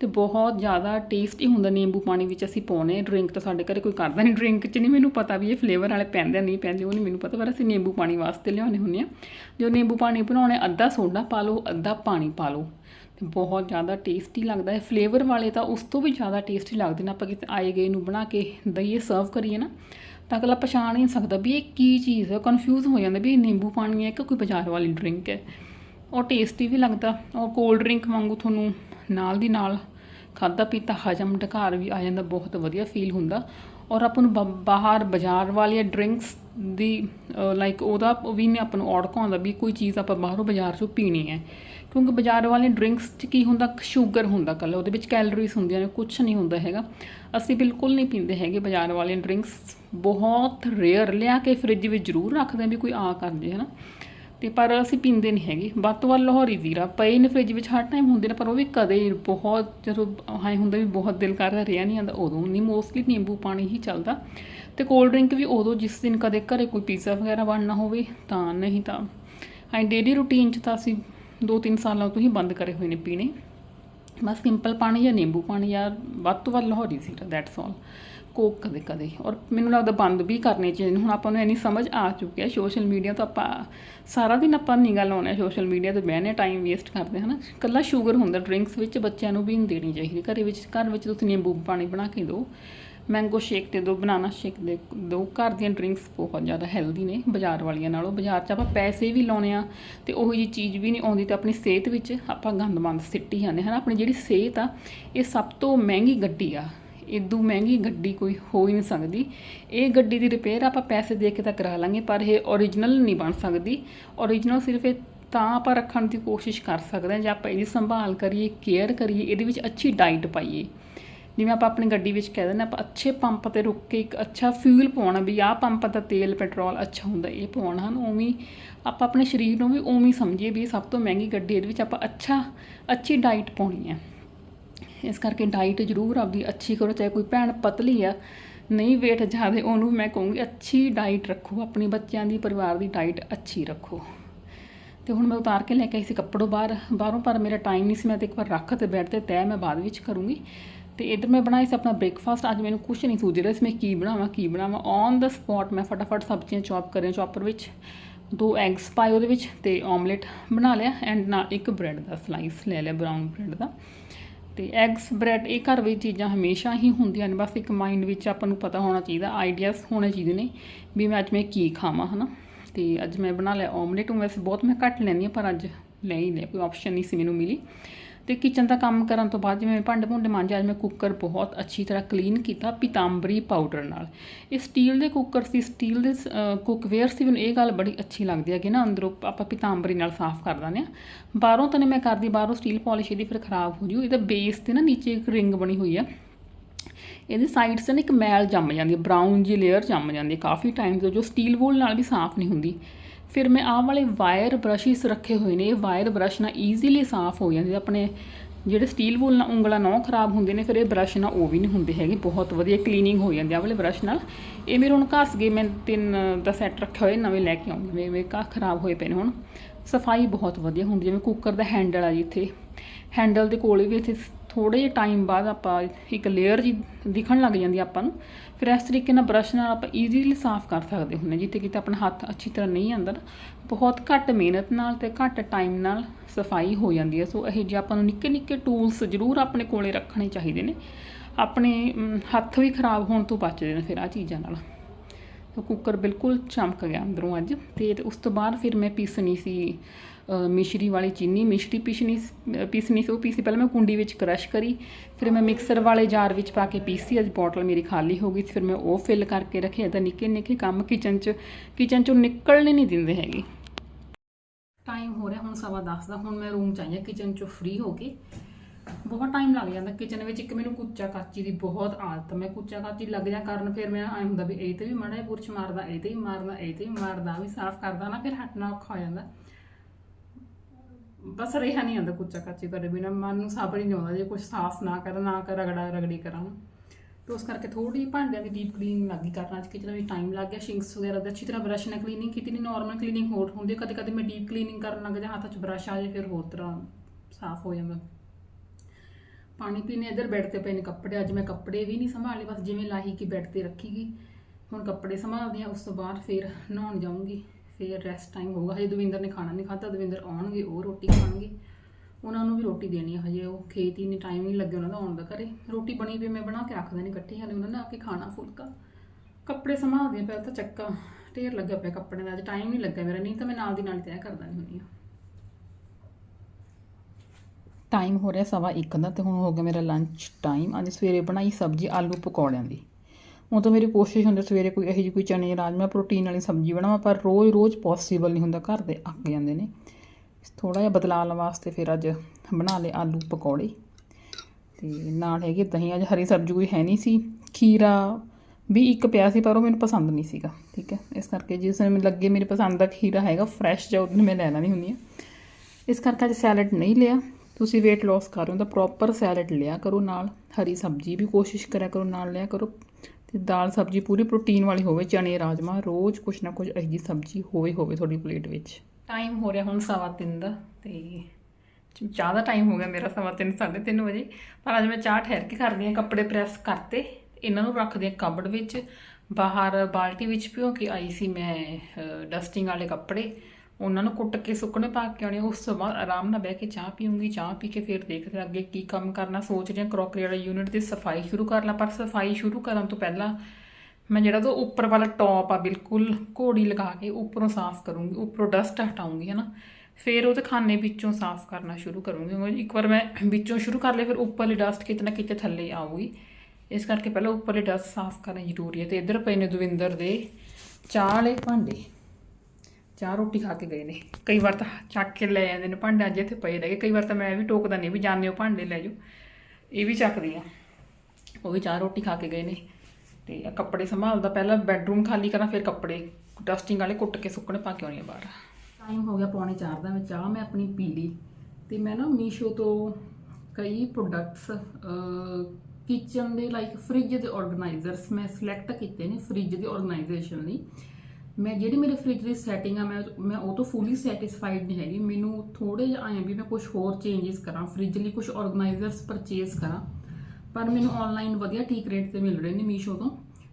ਤੇ ਬਹੁਤ ਜ਼ਿਆਦਾ ਟੇਸਟੀ ਹੁੰਦਾ ਨਿੰਬੂ ਪਾਣੀ ਵਿੱਚ ਅਸੀਂ ਪਾਉਨੇ ਡਰਿੰਕ ਤਾਂ ਸਾਡੇ ਘਰੇ ਕੋਈ ਕਰਦਾ ਨਹੀਂ ਡਰਿੰਕ 'ਚ ਨਹੀਂ ਮੈਨੂੰ ਪਤਾ ਵੀ ਇਹ ਫਲੇਵਰ ਵਾਲੇ ਪੈਂਦੇ ਆ, ਨਹੀਂ ਪੈਂਦੇ ਉਹ ਨਹੀਂ ਮੈਨੂੰ ਪਤਾ ਪਰ ਅਸੀਂ ਨਿੰਬੂ ਪਾਣੀ ਵਾਸਤੇ ਲਿਆਉਣੇ ਹੁੰਦੇ ਆ ਜੋ ਨਿੰਬੂ ਪਾਣੀ ਬਣਾਉਣੇ ਅੱਧਾ ਸੋਡਾ ਪਾ ਲਓ ਅੱਧਾ ਪਾਣੀ ਪਾ ਲਓ। ਬਹੁਤ ਜ਼ਿਆਦਾ ਟੇਸਟੀ ਲੱਗਦਾ ਹੈ। ਫਲੇਵਰ ਵਾਲੇ ਤਾਂ ਉਸ ਤੋਂ ਵੀ ਜ਼ਿਆਦਾ ਟੇਸਟੀ ਲੱਗਦੇ ਨੇ। ਆਪਾਂ ਕਿਤੇ ਆਏ ਗਏ ਨੂੰ ਬਣਾ ਕੇ ਦਈਏ ਸਰਵ ਕਰੀਏ ਨਾ, ਤਾਂ ਅਗਲਾ ਪਛਾਣ ਹੀ ਨਹੀਂ ਸਕਦਾ ਵੀ ਇਹ ਕੀ ਚੀਜ਼ ਹੈ। ਕਨਫਿਊਜ਼ ਹੋ ਜਾਂਦਾ ਵੀ ਇਹ ਨਿੰਬੂ ਪਾਣੀ ਹੈ ਕਿ ਕੋਈ ਬਾਜ਼ਾਰ ਵਾਲੀ ਡਰਿੰਕ ਹੈ। ਔਰ ਟੇਸਟੀ ਵੀ ਲੱਗਦਾ। ਔਰ ਕੋਲਡ ਡਰਿੰਕ ਵਾਂਗੂ ਤੁਹਾਨੂੰ ਨਾਲ ਦੀ ਨਾਲ ਖਾਦਾ ਪੀਤਾ ਹਜਮ ਢਕਾਰ ਵੀ ਆ ਜਾਂਦਾ, ਬਹੁਤ ਵਧੀਆ ਫੀਲ ਹੁੰਦਾ। ਔਰ ਆਪਾਂ ਨੂੰ ਬਾਹਰ ਬਾਜ਼ਾਰ ਵਾਲੀਆਂ ਡਰਿੰਕਸ ਦੀ ਲਾਈਕ ਉਹਦਾ ਵੀ ਨਹੀਂ ਆਪਾਂ ਨੂੰ ਔੜਕਾ ਆਉਂਦਾ ਵੀ ਕੋਈ ਚੀਜ਼ ਆਪਾਂ ਬਾਹਰੋਂ ਬਾਜ਼ਾਰ ਚੋਂ ਪੀਣੀ ਹੈ। ਕਿਉਂਕਿ ਬਾਜ਼ਾਰ ਵਾਲੇ ਡਰਿੰਕਸ 'ਚ ਕੀ ਹੁੰਦਾ, ਸ਼ੂਗਰ ਹੁੰਦਾ ਕੱਲਾ ਉਹਦੇ ਵਿੱਚ ਕੈਲਰੀਜ਼ ਹੁੰਦੀਆਂ ਨੇ ਕੁਝ ਨਹੀਂ ਹੁੰਦਾ ਹੈਗਾ। ਅਸੀਂ ਬਿਲਕੁਲ ਨਹੀਂ ਪੀਂਦੇ ਹੈਗੇ ਬਾਜ਼ਾਰ ਵਾਲੇ ਡਰਿੰਕਸ, ਬਹੁਤ ਰੇਅਰ ਲਿਆ ਕੇ ਫ੍ਰਿਜ ਵਿੱਚ ਜ਼ਰੂਰ ਰੱਖਦੇ ਹਾਂ ਵੀ ਕੋਈ ਆ ਕਰ ਜੇ, ਹਨਾ। ਤੇ ਪਰ ਅਸੀਂ ਪੀਂਦੇ ਨਹੀਂ ਹੈਗੇ। ਵੱਧ ਤੋਂ ਵੱਧ ਲਾਹੌਰੀ ਜ਼ੀਰਾ ਪਏ ਨੇ ਫ੍ਰਿਜ ਵਿੱਚ, ਹਰ ਟਾਈਮ ਹੁੰਦੇ ਨੇ, ਪਰ ਉਹ ਵੀ ਕਦੇ ਬਹੁਤ, ਜਦੋਂ ਹਾਈ ਹੁੰਦਾ ਵੀ ਬਹੁਤ ਦਿਲ ਕਰਦਾ, ਰਿਹਾ ਨਹੀਂ ਆਂਦਾ ਉਦੋਂ ਨਹੀਂ ਮੋਸਟਲੀ ਨਿੰਬੂ ਪਾਣੀ ਹੀ ਚੱਲਦਾ। ਤੇ ਕੋਲਡ ਡਰਿੰਕ ਵੀ ਉਦੋਂ ਜਿਸ ਦਿਨ ਕਦੇ ਘਰੇ ਕੋਈ ਪੀਜ਼ਾ ਵਗੈਰਾ ਬਣਨਾ ਹੋਵੇ, ਤਾਂ ਨਹੀਂ ਤਾਂ ਹਾਂ ਡੇਲੀ ਰੂਟੀਨ 'ਚ ਤਾਂ ਅਸੀਂ 2-3 ਸਾਲਾਂ ਤੋਂ ਹੀ ਬੰਦ ਕਰੇ ਹੋਏ ਨੇ ਪੀਣੇ। ਬਸ ਸਿੰਪਲ ਪਾਣੀ ਜਾਂ ਨਿੰਬੂ ਪਾਣੀ ਜਾਂ ਵੱਧ ਤੋਂ ਵੱਧ Lahori Zeera that's all coke ਕਦੇ ਕਦੇ। ਔਰ ਮੈਨੂੰ ਲੱਗਦਾ ਬੰਦ ਵੀ ਕਰਨੇ ਚਾਹੀਦੇ ਨੇ। ਹੁਣ ਆਪਾਂ ਨੂੰ ਇੰਨੀ ਸਮਝ ਆ ਚੁੱਕੀ ਹੈ ਸੋਸ਼ਲ ਮੀਡੀਆ ਤੋਂ ਆਪਾਂ ਸਾਰਾ ਦਿਨ ਆਪਾਂ ਨਿਗਾਹ ਲਾਉਂਦੇ ਹਾਂ ਸੋਸ਼ਲ ਮੀਡੀਆ ਤੇ ਬਹਿਨੇ ਟਾਈਮ ਵੇਸਟ ਕਰਦੇ ਹਨਾ ਕੱਲਾ ਸ਼ੂਗਰ ਹੁੰਦਾ ਡਰਿੰਕਸ ਵਿੱਚ ਬੱਚਿਆਂ ਨੂੰ ਵੀ ਨਹੀਂ ਦੇਣੀ ਚਾਹੀਦੀ। ਘਰੇ ਵਿੱਚ ਘਰ ਵਿੱਚ ਤੁਸੀਂ ਨਿੰਬੂ ਪਾਣੀ ਬਣਾ ਕੇ ਦਿਓ। ਮੈਂਗੋ ਸ਼ੇਕ ਦੇ ਦਿਓ ਬਨਾਨਾ ਸ਼ੇਕ ਦੇ ਦਿਓ ਘਰ ਦੀਆਂ ਡਰਿੰਕਸ ਬਹੁਤ ਜ਼ਿਆਦਾ ਹੈਲਦੀ ਨੇ ਬਾਜ਼ਾਰ ਵਾਲੀਆਂ ਨਾਲੋਂ। ਬਾਜ਼ਾਰ 'ਚ ਆਪਾਂ ਪੈਸੇ ਵੀ ਲਾਉਣੇ ਆ ਤੇ ਉਹੋ ਜੀ ਚੀਜ਼ ਵੀ ਨਹੀਂ ਆਉਂਦੀ ਤੇ ਆਪਣੀ ਸਿਹਤ ਵਿੱਚ ਆਪਾਂ ਗੰਦਮੰਦ ਸਿੱਟੀ ਜਾਂਦੇ ਹਨ ਆਪਣੀ ਜਿਹੜੀ ਸਿਹਤ ਆ, ਇਹ ਸਭ ਤੋਂ ਮਹਿੰਗੀ ਗੱਡੀ ਆ। ਇਦੋਂ ਮਹਿੰਗੀ ਗੱਡੀ ਕੋਈ ਹੋ ਹੀ ਨਹੀਂ ਸਕਦੀ। ਇਹ ਗੱਡੀ ਦੀ ਰਿਪੇਅਰ ਆਪਾਂ ਪੈਸੇ ਦੇ ਕੇ ਤਾਂ ਕਰਾ ਲਾਂਗੇ, ਪਰ ਇਹ ਓਰੀਜਨਲ ਨਹੀਂ ਬਣ ਸਕਦੀ। ਓਰੀਜਨਲ ਸਿਰਫ ਇਹ ਤਾਂ ਆਪਾਂ ਰੱਖਣ ਦੀ ਕੋਸ਼ਿਸ਼ ਕਰ ਸਕਦੇ ਹਾਂ ਜੇ ਆਪਾਂ ਇਹਦੀ ਸੰਭਾਲ ਕਰੀਏ ਕੇਅਰ ਕਰੀਏ, ਇਹਦੇ ਵਿੱਚ ਅੱਛੀ ਡਾਈਟ ਪਾਈਏ। ਜਿਵੇਂ ਆਪਾਂ ਆਪਣੀ ਗੱਡੀ ਵਿੱਚ ਕਹਿ ਦਿੰਦੇ ਹਾਂ, ਆਪਾਂ ਅੱਛੇ ਪੰਪ ਤੇ ਰੁਕ ਕੇ ਇੱਕ ਅੱਛਾ ਫਿਊਲ ਪਾਉਣਾ ਵੀ ਆਹ ਪੰਪ ਦਾ ਤੇਲ ਪੈਟਰੋਲ ਅੱਛਾ ਹੁੰਦਾ ਇਹ ਪਾਉਣਾ ਹਨ ਉਵੇਂ ਆਪਾਂ ਆਪਣੇ ਸਰੀਰ ਨੂੰ ਵੀ ਉਵੇਂ ਸਮਝੀਏ ਵੀ ਸਭ ਤੋਂ ਮਹਿੰਗੀ ਗੱਡੀ ਇਹਦੇ ਵਿੱਚ ਆਪਾਂ ਅੱਛਾ ਅੱਛੀ ਡਾਈਟ ਪਾਉਣੀ ਹੈ। ਇਸ ਕਰਕੇ ਡਾਈਟ ਜ਼ਰੂਰ ਆਪਦੀ ਅੱਛੀ ਕਰੋ ਚਾਹੇ ਕੋਈ ਭੈਣ ਪਤਲੀ ਆ ਨਹੀਂ weight ਜ਼ਿਆਦਾ ਉਹਨੂੰ ਮੈਂ ਕਹੂੰਗੀ ਅੱਛੀ ਡਾਈਟ ਰੱਖੋ ਆਪਣੀ ਬੱਚਿਆਂ ਦੀ ਪਰਿਵਾਰ ਦੀ ਡਾਈਟ ਅੱਛੀ ਰੱਖੋ। ਤੇ ਹੁਣ ਮੈਂ ਉਤਾਰ ਕੇ ਲੈ ਕੇ ਆਈ ਸੀ ਕੱਪੜੋ ਬਾਹਰ ਬਾਹਰੋਂ ਪਰ ਮੇਰਾ ਟਾਈਮ ਨਹੀਂ ਸੀ ਮੈਂ ਤੇ ਇੱਕ ਵਾਰ ਰੱਖ ਤੇ ਬੈਠ ਤੇ ਤੈਅ ਮੈਂ ਬਾਅਦ ਵਿੱਚ ਕਰੂੰਗੀ। ਤੇ ਇਧਰ ਮੈਂ ਬਣਾਈ ਸੀ ਆਪਣਾ ਬ੍ਰੇਕਫਾਸਟ ਅੱਜ ਮੈਨੂੰ ਕੁਝ ਨਹੀਂ ਸੂਝ ਰਿਹਾ ਸੀ ਮੈਂ ਕੀ ਬਣਾਵਾਂ ਕੀ ਬਣਾਵਾਂ? ਔਨ ਦਾ ਸਪੌਟ ਮੈਂ ਫਟਾਫਟ ਸਬਜ਼ੀਆਂ ਚੌਪ ਕਰੀਆਂ ਚੌਪਰ ਵਿੱਚ, ਦੋ ਐਗਸ ਪਾਏ ਉਹਦੇ ਵਿੱਚ ਤੇ ਆਮਲੇਟ ਬਣਾ ਲਿਆ ਐਂਡ ਨਾਲ ਇੱਕ ਬ੍ਰੈਡ ਦਾ ਸਲਾਈਸ ਲੈ ਲਿਆ ਬਰਾਊਨ ਬ੍ਰੈਡ ਦਾ। ਤੇ ਐਗਸ ਬ੍ਰੈਡ ਇਹ ਘਰ ਵਿੱਚ ਚੀਜ਼ਾਂ ਹਮੇਸ਼ਾ ਹੀ ਹੁੰਦੀਆਂ ਨੇ, ਬਸ ਇੱਕ ਮਾਈਂਡ ਵਿੱਚ ਆਪਾਂ ਨੂੰ ਪਤਾ ਹੋਣਾ ਚਾਹੀਦਾ ਆਈਡੀਆਜ਼ ਹੋਣੇ ਚਾਹੀਦੇ ਨੇ ਵੀ ਮੈਂ ਅੱਜ ਮੈਂ ਕੀ ਖਾਵਾਂ, ਹਨਾ? ਤੇ ਅੱਜ ਮੈਂ ਬਣਾ ਲਿਆ ਆਮਲੇਟ ਨੂੰ ਵੈਸੇ ਬਹੁਤ ਮੈਂ ਘੱਟ ਲੈਂਦੀ ਹਾਂ, ਪਰ ਅੱਜ ਲੈ ਹੀ ਲਿਆ, ਕੋਈ ਆਪਸ਼ਨ ਨਹੀਂ ਸੀ ਮੈਨੂੰ ਮਿਲੀ। ਤੇ ਕਿਚਨ ਦਾ ਕੰਮ ਕਰਨ ਤੋਂ ਬਾਅਦ ਜਿਵੇਂ ਭਾਂਡੇ ਭੁੰਡੇ ਮਾਂਜੇ ਅੱਜ ਮੈਂ ਕੁੱਕਰ ਬਹੁਤ ਅੱਛੀ ਤਰ੍ਹਾਂ ਕਲੀਨ ਕੀਤਾ ਪੀਤਾਂਬਰੀ ਪਾਊਡਰ ਨਾਲ। ਇਹ ਸਟੀਲ ਦੇ ਕੁੱਕਰ ਸੀ ਸਟੀਲ ਦੇ ਕੁੱਕਵੇਅਰ ਸੀ, ਮੈਨੂੰ ਇਹ ਗੱਲ ਬੜੀ ਅੱਛੀ ਲੱਗਦੀ ਹੈ ਕਿ ਨਾ, ਅੰਦਰੋਂ ਆਪਾਂ ਪੀਤਾਂਬਰੀ ਨਾਲ ਸਾਫ਼ ਕਰ ਦਿੰਦੇ ਆ ਬਾਹਰੋਂ ਤਾਂ ਨਹੀਂ ਮੈਂ ਕਰਦੀ, ਬਾਹਰੋਂ ਸਟੀਲ ਪਾਲਿਸ਼ ਇਹਦੀ ਫਿਰ ਖਰਾਬ ਹੋ ਜੂ। ਇਹਦਾ ਬੇਸ ਤੇ ਨਾ ਨੀਚੇ ਇੱਕ ਰਿੰਗ ਬਣੀ ਹੋਈ ਆ। ਇਹਦੇ ਸਾਈਡਸ ਤੇ ਨਾ ਇੱਕ ਮੈਲ ਜੰਮ ਜਾਂਦੀ ਹੈ ਬਰਾਊਨ ਜੀ ਲੇਅਰ ਜੰਮ ਜਾਂਦੀ ਹੈ ਕਾਫੀ ਟਾਈਮ ਤੋਂ ਜੋ ਸਟੀਲ ਵੂਲ ਨਾਲ ਵੀ ਸਾਫ਼ ਨਹੀਂ ਹੁੰਦੀ। ਫਿਰ ਮੈਂ ਆਹ ਵਾਲੇ ਵਾਇਰ ਬ੍ਰਸ਼ਿਸ ਰੱਖੇ ਹੋਏ ਨੇ। ਇਹ ਵਾਇਰ ਬ੍ਰਸ਼ ਨਾਲ ਈਜ਼ੀਲੀ ਸਾਫ਼ ਹੋ ਜਾਂਦੇ ਆਪਣੇ ਜਿਹੜੇ ਸਟੀਲ ਵੂਲ ਨਾਲ ਉਂਗਲਾਂ ਨੌ ਖਰਾਬ ਹੁੰਦੇ ਨੇ, ਫਿਰ ਇਹ ਬ੍ਰਸ਼ ਨਾਲ ਉਹ ਵੀ ਨਹੀਂ ਹੁੰਦੇ ਹੈਗੇ। ਬਹੁਤ ਵਧੀਆ ਕਲੀਨਿੰਗ ਹੋ ਜਾਂਦੀ ਆ ਵਾਲੇ ਬ੍ਰਸ਼ ਨਾਲ। ਇਹ ਮੇਰੇ ਹੁਣ ਘਸ ਗਏ ਮੈਂ ਤਿੰਨ ਦਾ ਸੈੱਟ ਰੱਖਿਆ ਹੋਇਆ, ਨਵੇਂ ਲੈ ਕੇ ਆਉਂਗੀ। ਮੇਰੇ ਕਾ ਖਰਾਬ ਹੋਏ ਪਏ ਨੇ ਹੁਣ। ਸਫ਼ਾਈ ਬਹੁਤ ਵਧੀਆ ਹੁੰਦੀ ਜਿਵੇਂ ਕੁੱਕਰ ਦਾ ਹੈਂਡਲ ਆ ਜੀ ਇੱਥੇ। ਹੈਂਡਲ ਦੇ ਕੋਲੇ ਵੀ ਇੱਥੇ ਥੋੜੇ ਜਿਹੇ ਟਾਈਮ ਬਾਅਦ ਆਪਾਂ ਇੱਕ ਲੇਅਰ ਜੀ ਦਿਖਣ ਲੱਗ ਜਾਂਦੀ ਆਪਾਂ ਨੂੰ, ਫਿਰ ਇਸ ਤਰੀਕੇ ਨਾਲ ਬ੍ਰਸ਼ ਨਾਲ ਆਪਾਂ ਈਜ਼ੀਲੀ ਸਾਫ਼ ਕਰ ਸਕਦੇ ਹੁੰਦੇ ਜਿੱਥੇ ਕਿਤੇ ਆਪਣਾ ਹੱਥ ਅੱਛੀ ਤਰ੍ਹਾਂ ਨਹੀਂ ਆਉਂਦਾ ਨਾ ਬਹੁਤ ਘੱਟ ਮਿਹਨਤ ਨਾਲ ਤੇ ਘੱਟ ਟਾਈਮ ਨਾਲ ਸਫ਼ਾਈ ਹੋ ਜਾਂਦੀ ਹੈ ਸੋ ਇਹ ਜੇ ਆਪਾਂ ਨੂੰ ਨਿੱਕੇ ਨਿੱਕੇ ਟੂਲਸ ਜ਼ਰੂਰ ਆਪਣੇ ਕੋਲੇ ਰੱਖਣੇ ਚਾਹੀਦੇ ਨੇ। ਆਪਣੇ ਹੱਥ ਵੀ ਖਰਾਬ ਹੋਣ ਤੋਂ ਬਚਦੇ ਨੇ ਫਿਰ ਆ ਚੀਜ਼ਾਂ ਨਾਲ। ਤਾਂ ਕੁੱਕਰ ਬਿਲਕੁਲ ਚਮਕ ਗਿਆ ਅੰਦਰੋਂ ਅੱਜ। ਤੇ ਉਸ ਤੋਂ ਬਾਅਦ ਫਿਰ ਮੈਂ ਪੀਸਣੀ ਸੀ ਮਿਸ਼ਰੀ ਵਾਲੀ ਚੀਨੀ, ਮਿਸ਼ਰੀ ਪਿਸਣੀ ਪੀਸਣੀ ਸੀ ਉਹ ਪੀਸੀ ਪਹਿਲਾਂ ਮੈਂ ਕੁੰਡੀ ਵਿੱਚ ਕ੍ਰਸ਼ ਕਰੀ, ਫਿਰ ਮੈਂ ਮਿਕਸਰ ਵਾਲੇ ਜਾਰ ਵਿੱਚ ਪਾ ਕੇ ਪੀਸੀ, ਅੱਜ ਬੋਟਲ ਮੇਰੀ ਖਾਲੀ ਹੋ ਗਈ ਫਿਰ ਮੈਂ ਉਹ ਫਿਲ ਕਰਕੇ ਰੱਖਿਆ ਤਾਂ ਨਿੱਕੇ ਨਿੱਕੇ ਕੰਮ ਕਿਚਨ 'ਚ ਕਿਚਨ 'ਚੋਂ ਨਿਕਲਣੇ ਨਹੀਂ ਦਿੰਦੇ ਹੈਗੇ। ਟਾਈਮ ਹੋ ਰਿਹਾ ਹੁਣ ਸਵਾ 10 ਦਾ, ਹੁਣ ਮੈਂ ਰੂਮ ਚ ਆਈ ਹਾਂ ਕਿਚਨ 'ਚੋਂ ਫ੍ਰੀ ਹੋ ਕੇ। ਬਹੁਤ ਟਾਈਮ ਲੱਗ ਜਾਂਦਾ ਕਿਚਨ ਵਿੱਚ ਇੱਕ ਮੈਨੂੰ ਕੁੱਚਾ ਕਾਚੀ ਦੀ ਬਹੁਤ ਆਦਤ, ਮੈਂ ਕੁੱਚਾ ਕਾਚੀ ਲੱਗ ਜਾ ਕਰਨ ਫਿਰ ਮੈਂ ਐ ਹੁੰਦਾ ਵੀ ਇਹ ਤੇ ਵੀ ਮਾੜਾ ਜਿਹਾ ਬੁਰਸ਼ ਮਾਰਦਾ, ਇਹ ਤੇ ਵੀ ਮਾਰਦਾ, ਇਹ ਤੇ ਵੀ ਮਾਰਦਾ, ਵੀ ਸਾਫ਼ ਕਰਦਾ ਨਾ, ਫਿਰ ਹਟਣਾ ਔਖਾ ਹੋ ਜਾਂਦਾ। ਬਸ ਰਿਹਾ ਨਹੀਂ ਆਉਂਦਾ ਕੁੱਚਾ ਕਾਚੀ ਕਰੇ ਬਿਨਾ, ਮਨ ਨੂੰ ਸਬਰ ਹੀ ਨਹੀਂ ਆਉਂਦਾ ਜੇ ਕੁਝ ਸਾਫ਼ ਨਾ ਕਰਾਂ, ਨਾ ਕਰ, ਰਗੜਾ ਰਗੜੀ ਕਰਾਂ। ਤੇ ਉਸ ਕਰਕੇ ਥੋੜੀ ਭਾਂਡਿਆਂ ਦੀ ਡੀਪ ਕਲੀਨਿੰਗ ਲੱਗੀ ਕਰਨ, ਅੱਜ ਕਿਚਨ ਵਿੱਚ ਟਾਈਮ ਲੱਗ ਗਿਆ ਸ਼ਿੰਕਸ ਵਗੈਰਾ ਦੀ, ਅੱਛੀ ਤਰ੍ਹਾਂ ਬਰਸ਼ ਨਾਲ ਕਲੀਨਿੰਗ ਕੀਤੀ ਨਹੀਂ ਨਾਰਮਲ ਕਲੀਨਿੰਗ ਹੋਰ ਹੁੰਦੀ ਕਦੇ ਕਦੇ ਮੈਂ ਡੀਪ ਕਲੀਨਿੰਗ ਕਰਨ ਲੱਗ ਜਾ ਹੱਥਾਂ 'ਚ ਬ੍ਰਸ਼ ਆ ਜਾਏ ਫਿਰ ਹੋਰ ਤਰ੍ਹਾਂ ਸਾਫ਼ ਹੋ ਜਾਂਦਾ। ਪਾਣੀ ਪੀਣੇ ਇੱਧਰ ਬੈੱਡ ਤੇ ਪਏ ਨੇ ਕੱਪੜੇ, ਅੱਜ ਮੈਂ ਕੱਪੜੇ ਵੀ ਨਹੀਂ ਸੰਭਾਲੇ, ਬਸ ਜਿਵੇਂ ਲਾਹੀ ਕਿ ਬੈੱਡ ਤੇ ਰੱਖੀ ਗਈ, ਹੁਣ ਕੱਪੜੇ ਸੰਭਾਲਦੇ ਆ, ਉਸ ਤੋਂ ਬਾਅਦ ਫਿਰ ਨਹਾਉਣ ਜਾਊਂਗੀ। ਫਿਰ ਰੈਸਟ ਟਾਈਮ ਹੋਊਗਾ। ਹਜੇ ਦਵਿੰਦਰ ਨੇ ਖਾਣਾ ਨਹੀਂ ਖਾਧਾ, ਦਵਿੰਦਰ ਆਉਣਗੇ, ਉਹ ਰੋਟੀ ਖਾਣਗੇ। ਉਹਨਾਂ ਨੂੰ ਵੀ ਰੋਟੀ ਦੇਣੀ ਆ ਹਜੇ, ਉਹ ਖੇਤ ਹੀ ਨਹੀਂ ਟਾਈਮ ਹੀ ਲੱਗਿਆ ਉਹਨਾਂ ਦਾ ਆਉਣ ਦਾ ਘਰੇ। ਰੋਟੀ ਬਣੀ ਵੀ ਮੈਂ ਬਣਾ ਕੇ ਰੱਖ ਦੇਣੀ ਇਕੱਠੀ, ਹਾਲੇ ਉਹਨਾਂ ਨੇ ਆ ਕੇ ਖਾਣਾ ਫੁਲਕਾ। ਕੱਪੜੇ ਸੰਭਾਲਦੇ ਆ ਪਹਿਲਾਂ ਤਾਂ ਚੱਕਾ, ਢੇਰ ਲੱਗਾ ਪਿਆ ਕੱਪੜੇ ਦਾ, ਅੱਜ ਟਾਈਮ ਨਹੀਂ ਲੱਗਾ ਮੇਰਾ, ਨਹੀਂ ਤਾਂ ਮੈਂ ਨਾਲ ਦੀ ਨਾਲ ਤੈਅ ਕਰਦਾ ਨਹੀਂ ਹੁੰਦੀ ਆ। ਟਾਈਮ ਹੋ ਰਿਹਾ ਸਵਾ ਇੱਕ ਦਾ ਤੇ ਹੁਣ ਹੋ ਗਿਆ ਮੇਰਾ ਲੰਚ ਟਾਈਮ ਅੱਜ ਸਵੇਰੇ ਬਣਾਈ ਸਬਜ਼ੀ ਆਲੂ ਪਕੌੜਿਆਂ ਦੀ। ਉਹ ਤਾਂ ਮੇਰੀ ਕੋਸ਼ਿਸ਼ ਹੁੰਦੀ ਸਵੇਰੇ ਕੋਈ ਇਹੋ ਜਿਹੀ ਕੋਈ ਚਨੇ ਰਾਜਮਾ ਪ੍ਰੋਟੀਨ ਵਾਲੀ ਸਬਜ਼ੀ ਬਣਾਵਾਂ, ਪਰ ਰੋਜ਼-ਰੋਜ਼ ਪੋਸੀਬਲ ਨਹੀਂ ਹੁੰਦਾ, ਘਰ ਦੇ ਅੱਕ ਜਾਂਦੇ ਨੇ। ਥੋੜਾ ਜਿਹਾ ਬਦਲਾਅ ਲੈਣ ਵਾਸਤੇ ਫਿਰ ਅੱਜ ਬਣਾ ਲਏ ਆਲੂ ਪਕੌੜੇ। ਤੇ ਨਾਲ ਹੈਗੇ ਦਹੀਂ, ਅੱਜ ਹਰੀ ਸਬਜ਼ੀ ਕੋਈ ਹੈ ਨਹੀਂ ਸੀ। ਖੀਰਾ ਵੀ ਇੱਕ ਪਿਆ ਸੀ, ਪਰ ਉਹ ਮੈਨੂੰ ਪਸੰਦ ਨਹੀਂ ਸੀਗਾ, ਠੀਕ ਹੈ? ਇਸ ਕਰਕੇ ਜਿਸ ਦਿਨ ਮੈਨੂੰ ਲੱਗੇ ਮੇਰੇ ਪਸੰਦ ਦਾ ਖੀਰਾ ਹੈਗਾ ਫਰੈਸ਼ ਜਾਂ ਉਹਨੂੰ ਮੈਂ ਲੈਣਾ ਨਹੀਂ ਹੁੰਦੀ ਆ। ਇਸ ਕਰਕੇ ਅੱਜ ਸੈਲਡ ਨਹੀਂ ਲਿਆ। ਤੁਸੀਂ weight loss ਕਰ ਰਹੇ ਹੋ ਤਾਂ ਪ੍ਰੋਪਰ ਸੈਲਡ ਲਿਆ ਕਰੋ ਨਾਲ। ਹਰੀ ਸਬਜ਼ੀ ਵੀ ਕੋਸ਼ਿਸ਼ ਕਰਿਆ ਕਰੋ, ਨਾਲ ਲਿਆ ਕਰੋ। ਤੇ ਦਾਲ ਸਬਜ਼ੀ ਪੂਰੀ ਪ੍ਰੋਟੀਨ ਵਾਲੀ ਹੋਵੇ, ਚਨੇ, ਰਾਜਮਾ, ਰੋਜ਼ ਕੁਛ ਨਾ ਕੁਛ ਇਹੋ ਜਿਹੀ ਸਬਜ਼ੀ ਹੋਵੇ ਹੋਵੇ ਤੁਹਾਡੀ ਪਲੇਟ ਵਿੱਚ। ਟਾਈਮ ਹੋ ਰਿਹਾ ਹੁਣ ਸਵਾ ਤਿੰਨ ਦਾ ਤੇ ਚਾਹ ਦਾ ਟਾਈਮ ਹੋ ਗਿਆ ਮੇਰਾ ਸਵਾ ਤਿੰਨ, ਸਾਢੇ ਤਿੰਨ ਵਜੇ। ਪਰ ਅੱਜ ਮੈਂ ਚਾਹ ਠਹਿਰ ਕੇ ਕਰਦੀ ਹਾਂ, ਕੱਪੜੇ ਪ੍ਰੈਸ ਕਰਤੇ। ਇਹਨਾਂ ਨੂੰ ਰੱਖਦੀ ਹਾਂ ਕਬੜ ਵਿੱਚ। ਬਾਹਰ ਬਾਲਟੀ ਵਿੱਚ ਭਿਓ ਕੇ ਆਈ ਸੀ ਮੈਂ ਡਸਟਿੰਗ ਵਾਲੇ ਕੱਪੜੇ। ਉਹਨਾਂ ਨੂੰ ਕੁੱਟ ਕੇ ਸੁੱਕਣੇ ਪਾ ਕੇ ਆਉਣੇ ਉਸ ਤੋਂ ਬਾਅਦ ਆਰਾਮ ਨਾਲ ਬਹਿ ਕੇ ਚਾਹ ਪੀਉਂਗੀ ਚਾਹ ਪੀ ਕੇ ਫਿਰ ਦੇਖਦੇ ਹਾਂ ਅੱਗੇ ਕੀ ਕੰਮ ਕਰਨਾ। ਸੋਚ ਰਹੀ ਕਰੋਕਰੀ ਵਾਲਾ ਯੂਨਿਟ ਦੀ ਸਫ਼ਾਈ ਸ਼ੁਰੂ ਕਰ ਲਾਂ। ਪਰ ਸਫ਼ਾਈ ਸ਼ੁਰੂ ਕਰਨ ਤੋਂ ਪਹਿਲਾਂ ਮੈਂ ਜਿਹੜਾ ਤੋਂ ਉੱਪਰ ਵਾਲਾ ਟੌਪ ਆ ਬਿਲਕੁਲ ਘੋੜੀ ਲਗਾ ਕੇ ਉੱਪਰੋਂ ਸਾਫ਼ ਕਰੂੰਗੀ, ਉੱਪਰੋਂ ਡਸਟ ਹਟਾਉਂਗੀ, ਹੈ ਨਾ। ਫਿਰ ਉਹਦੇ ਖਾਨੇ ਵਿੱਚੋਂ ਸਾਫ਼ ਕਰਨਾ ਸ਼ੁਰੂ ਕਰੂੰਗੀ। ਇੱਕ ਵਾਰ ਮੈਂ ਵਿੱਚੋਂ ਸ਼ੁਰੂ ਕਰ ਲਿਆ, ਫਿਰ ਉੱਪਰਲੀ ਡਸਟ ਕਿਤੇ ਨਾ ਕਿਤੇ ਥੱਲੇ ਆਊਗੀ। ਇਸ ਕਰਕੇ ਪਹਿਲਾਂ ਉੱਪਰਲੀ ਡਸਟ ਸਾਫ਼ ਕਰਨੀ ਜ਼ਰੂਰੀ ਹੈ। ਤੇ ਇੱਧਰ ਪਏ ਨੇ ਦਵਿੰਦਰ ਦੇ ਚਾਹ ਵਾਲੇ ਭਾਂਡੇ। ਚਾਹ ਰੋਟੀ ਖਾ ਕੇ ਗਏ ਨੇ। ਕਈ ਵਾਰ ਤਾਂ ਚੱਕ ਕੇ ਲੈ ਜਾਂਦੇ ਨੇ ਭਾਂਡੇ ਅੱਜ ਇੱਥੇ ਪਏ ਰਹਿ ਗਏ। ਕਈ ਵਾਰ ਤਾਂ ਮੈਂ ਵੀ ਟੋਕਦਾ ਨਹੀਂ ਵੀ ਜਾਣੇ ਹੋ ਭਾਂਡੇ ਲੈ ਜਾਓ। ਇਹ ਵੀ ਚੱਕਦੀ ਆ। ਉਹ ਵੀ ਚਾਹ ਰੋਟੀ ਖਾ ਕੇ ਗਏ ਨੇ। ਤੇ ਆਹ ਕੱਪੜੇ ਸੰਭਾਲਦਾ ਪਹਿਲਾਂ ਬੈੱਡਰੂਮ ਖਾਲੀ ਕਰਾਂ, ਫਿਰ ਕੱਪੜੇ ਡਸਟਿੰਗ ਵਾਲੇ ਕੁੱਟ ਕੇ ਸੁੱਕਣੇ ਪਾ ਕੇ ਆਉਣੀ ਆ ਬਾਹਰ। ਟਾਈਮ ਹੋ ਗਿਆ ਪੌਣੇ 4 ਦਾ ਮੈਂ ਚਾਹ ਮੈਂ ਆਪਣੀ ਪੀ ਲਈ। ਤੇ ਮੈਂ ਨਾ ਮੀਸ਼ੋ ਤੋਂ ਕਈ ਪ੍ਰੋਡਕਟਸ ਕਿਚਨ ਦੇ ਲਾਈਕ ਫ੍ਰਿਜ ਦੇ ਆਰਗੇਨਾਈਜ਼ਰਸ ਮੈਂ ਸਿਲੈਕਟ ਕੀਤੇ ਨੇ ਫ੍ਰਿਜ ਦੀ ਆਰਗੇਨਾਈਜੇਸ਼ਨ ਲਈ। ਮੈਂ ਜਿਹੜੀ ਮੇਰੇ ਫ੍ਰਿਜ ਦੀ ਸੈਟਿੰਗ ਆ, ਮੈਂ ਮੈਂ ਉਹ ਤੋਂ ਫੁੱਲੀ ਸੈਟੀਸਫਾਈਡ ਨਹੀਂ ਹੈਗੀ। ਮੈਨੂੰ ਥੋੜੇ ਜਿਹਾ ਆਇਆ ਵੀ ਮੈਂ ਕੁਝ ਹੋਰ ਚੇਂਜਸ ਕਰਾਂ ਫ੍ਰਿਜ ਲਈ ਕੁਝ ਆਰਗੇਨਾਈਜ਼ਰਸ ਪਰਚੇਸ ਕਰਾਂ। ਪਰ ਮੈਨੂੰ ਆਨਲਾਈਨ ਵਧੀਆ ਠੀਕ ਰੇਟ ਤੇ ਮਿਲ ਰਹੇ ਨੇ ਮੀਸ਼ੋ ਤੋਂ।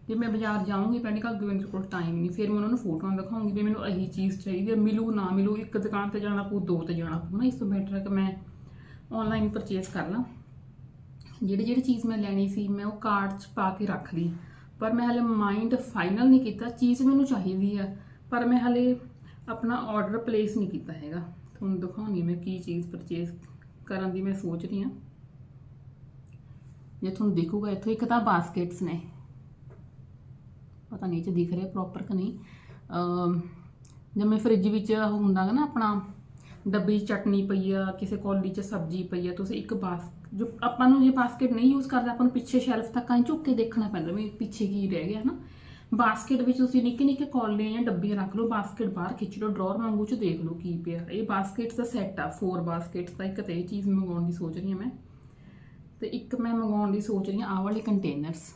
ਜੇ ਮੈਂ ਬਾਜ਼ਾਰ ਜਾਊਂਗੀ ਪ੍ਰੈਕਟੀਕਲ ਦਵਿੰਦਰ ਕੋਲ ਟਾਈਮ ਨਹੀਂ। ਫਿਰ ਮੈਂ ਉਹਨਾਂ ਨੂੰ ਫੋਟੋਆਂ ਦਿਖਾਉਂਗੀ ਵੀ ਮੈਨੂੰ ਇਹੀ ਚੀਜ਼ ਚਾਹੀਦੀ ਹੈ ਮਿਲੂ ਨਾ ਮਿਲੂ, ਇੱਕ ਦੁਕਾਨ ਤੇ ਜਾਣਾ ਪਊ, ਦੋ ਤੇ ਜਾਣਾ ਪਊ। ਨਾ ਇਸ ਤੋਂ ਬੈਟਰ ਹੈ ਕਿ ਮੈਂ ਆਨਲਾਈਨ ਪਰਚੇਸ ਕਰ ਲਾਂ। ਜਿਹੜੀ ਜਿਹੜੀ ਚੀਜ਼ ਮੈਂ ਲੈਣੀ ਸੀ, ਮੈਂ ਉਹ ਕਾਰਟ 'ਚ ਪਾ ਕੇ ਰੱਖ ਲਈ। ਪਰ ਮੈਂ ਹਲੇ ਮਾਈਂਡ ਫਾਈਨਲ ਨਹੀਂ ਕੀਤਾ, ਚੀਜ਼ ਮੈਨੂੰ ਚਾਹੀਦੀ ਹੈ, ਪਰ ਮੈਂ ਹਲੇ ਆਪਣਾ ਆਰਡਰ ਪਲੇਸ ਨਹੀਂ ਕੀਤਾ ਹੈਗਾ। ਤੁਹਾਨੂੰ ਦਿਖਾਉਣੀ ਮੈਂ ਕੀ ਚੀਜ਼ ਪਰਚੇਸ ਕਰਨ ਦੀ ਮੈਂ ਸੋਚ ਰਹੀ ਹਾਂ। ਜੇ ਤੁਹਾਨੂੰ ਦੇਖੂਗਾ, ਇੱਥੋਂ ਇੱਕ ਤਾਂ ਬਾਸਕਟਸ ਨੇ। ਪਤਾ ਨਹੀਂ ਚ ਦਿਖ ਰਿਹਾ ਪ੍ਰੋਪਰ ਕਿ ਨਹੀਂ। ਅਮ ਮੈਂ ਫ੍ਰਿਜ ਵਿੱਚ ਉਹ ਹੁੰਦਾ ਗਾ ਨਾ ਆਪਣਾ ਡੱਬੀ 'ਚ ਚਟਨੀ ਪਈ ਆ, ਕਿਸੇ ਕੌਲੀ 'ਚ ਸਬਜ਼ੀ ਪਈ ਆ, ਤੁਸੀਂ ਇੱਕ ਬਾਸ, ਜੋ ਆਪਾਂ ਨੂੰ ਜੇ ਬਾਸਕਟ ਨਹੀਂ ਯੂਜ਼ ਕਰਦੇ, ਆਪਾਂ ਨੂੰ ਪਿੱਛੇ ਸ਼ੈਲਫ ਤੱਕ ਆਂ ਝੁੱਕ ਕੇ ਦੇਖਣਾ ਪੈਂਦਾ ਵੀ ਪਿੱਛੇ ਕੀ ਰਹਿ ਗਿਆ ਨਾ ਬਾਸਕਟ ਵਿੱਚ ਤੁਸੀਂ ਨਿੱਕੇ ਨਿੱਕੇ ਕੌਲੀਆਂ ਜਾਂ ਡੱਬੀਆਂ ਰੱਖ ਲਓ, ਬਾਸਕਟ ਬਾਹਰ ਖਿੱਚ ਲਓ ਡਰਾਅਰ ਵਾਂਗੂ ਚ ਦੇਖ ਲਓ ਕੀ ਪਿਆ। ਇਹ ਬਾਸਕਟਸ ਦਾ ਸੈੱਟ ਆ ਫੋਰ ਬਾਸਕਟਸ ਦਾ, ਇੱਕ ਤੇ ਇਹ ਚੀਜ਼ ਮੰਗਾਉਣ ਦੀ ਸੋਚ ਰਹੀ ਹਾਂ ਮੈਂ। ਤੇ ਇੱਕ ਮੈਂ ਮੰਗਾਉਣ ਦੀ ਸੋਚ ਰਹੀ ਹਾਂ, ਆਹ ਵਾਲੇ ਕੰਟੇਨਰਸ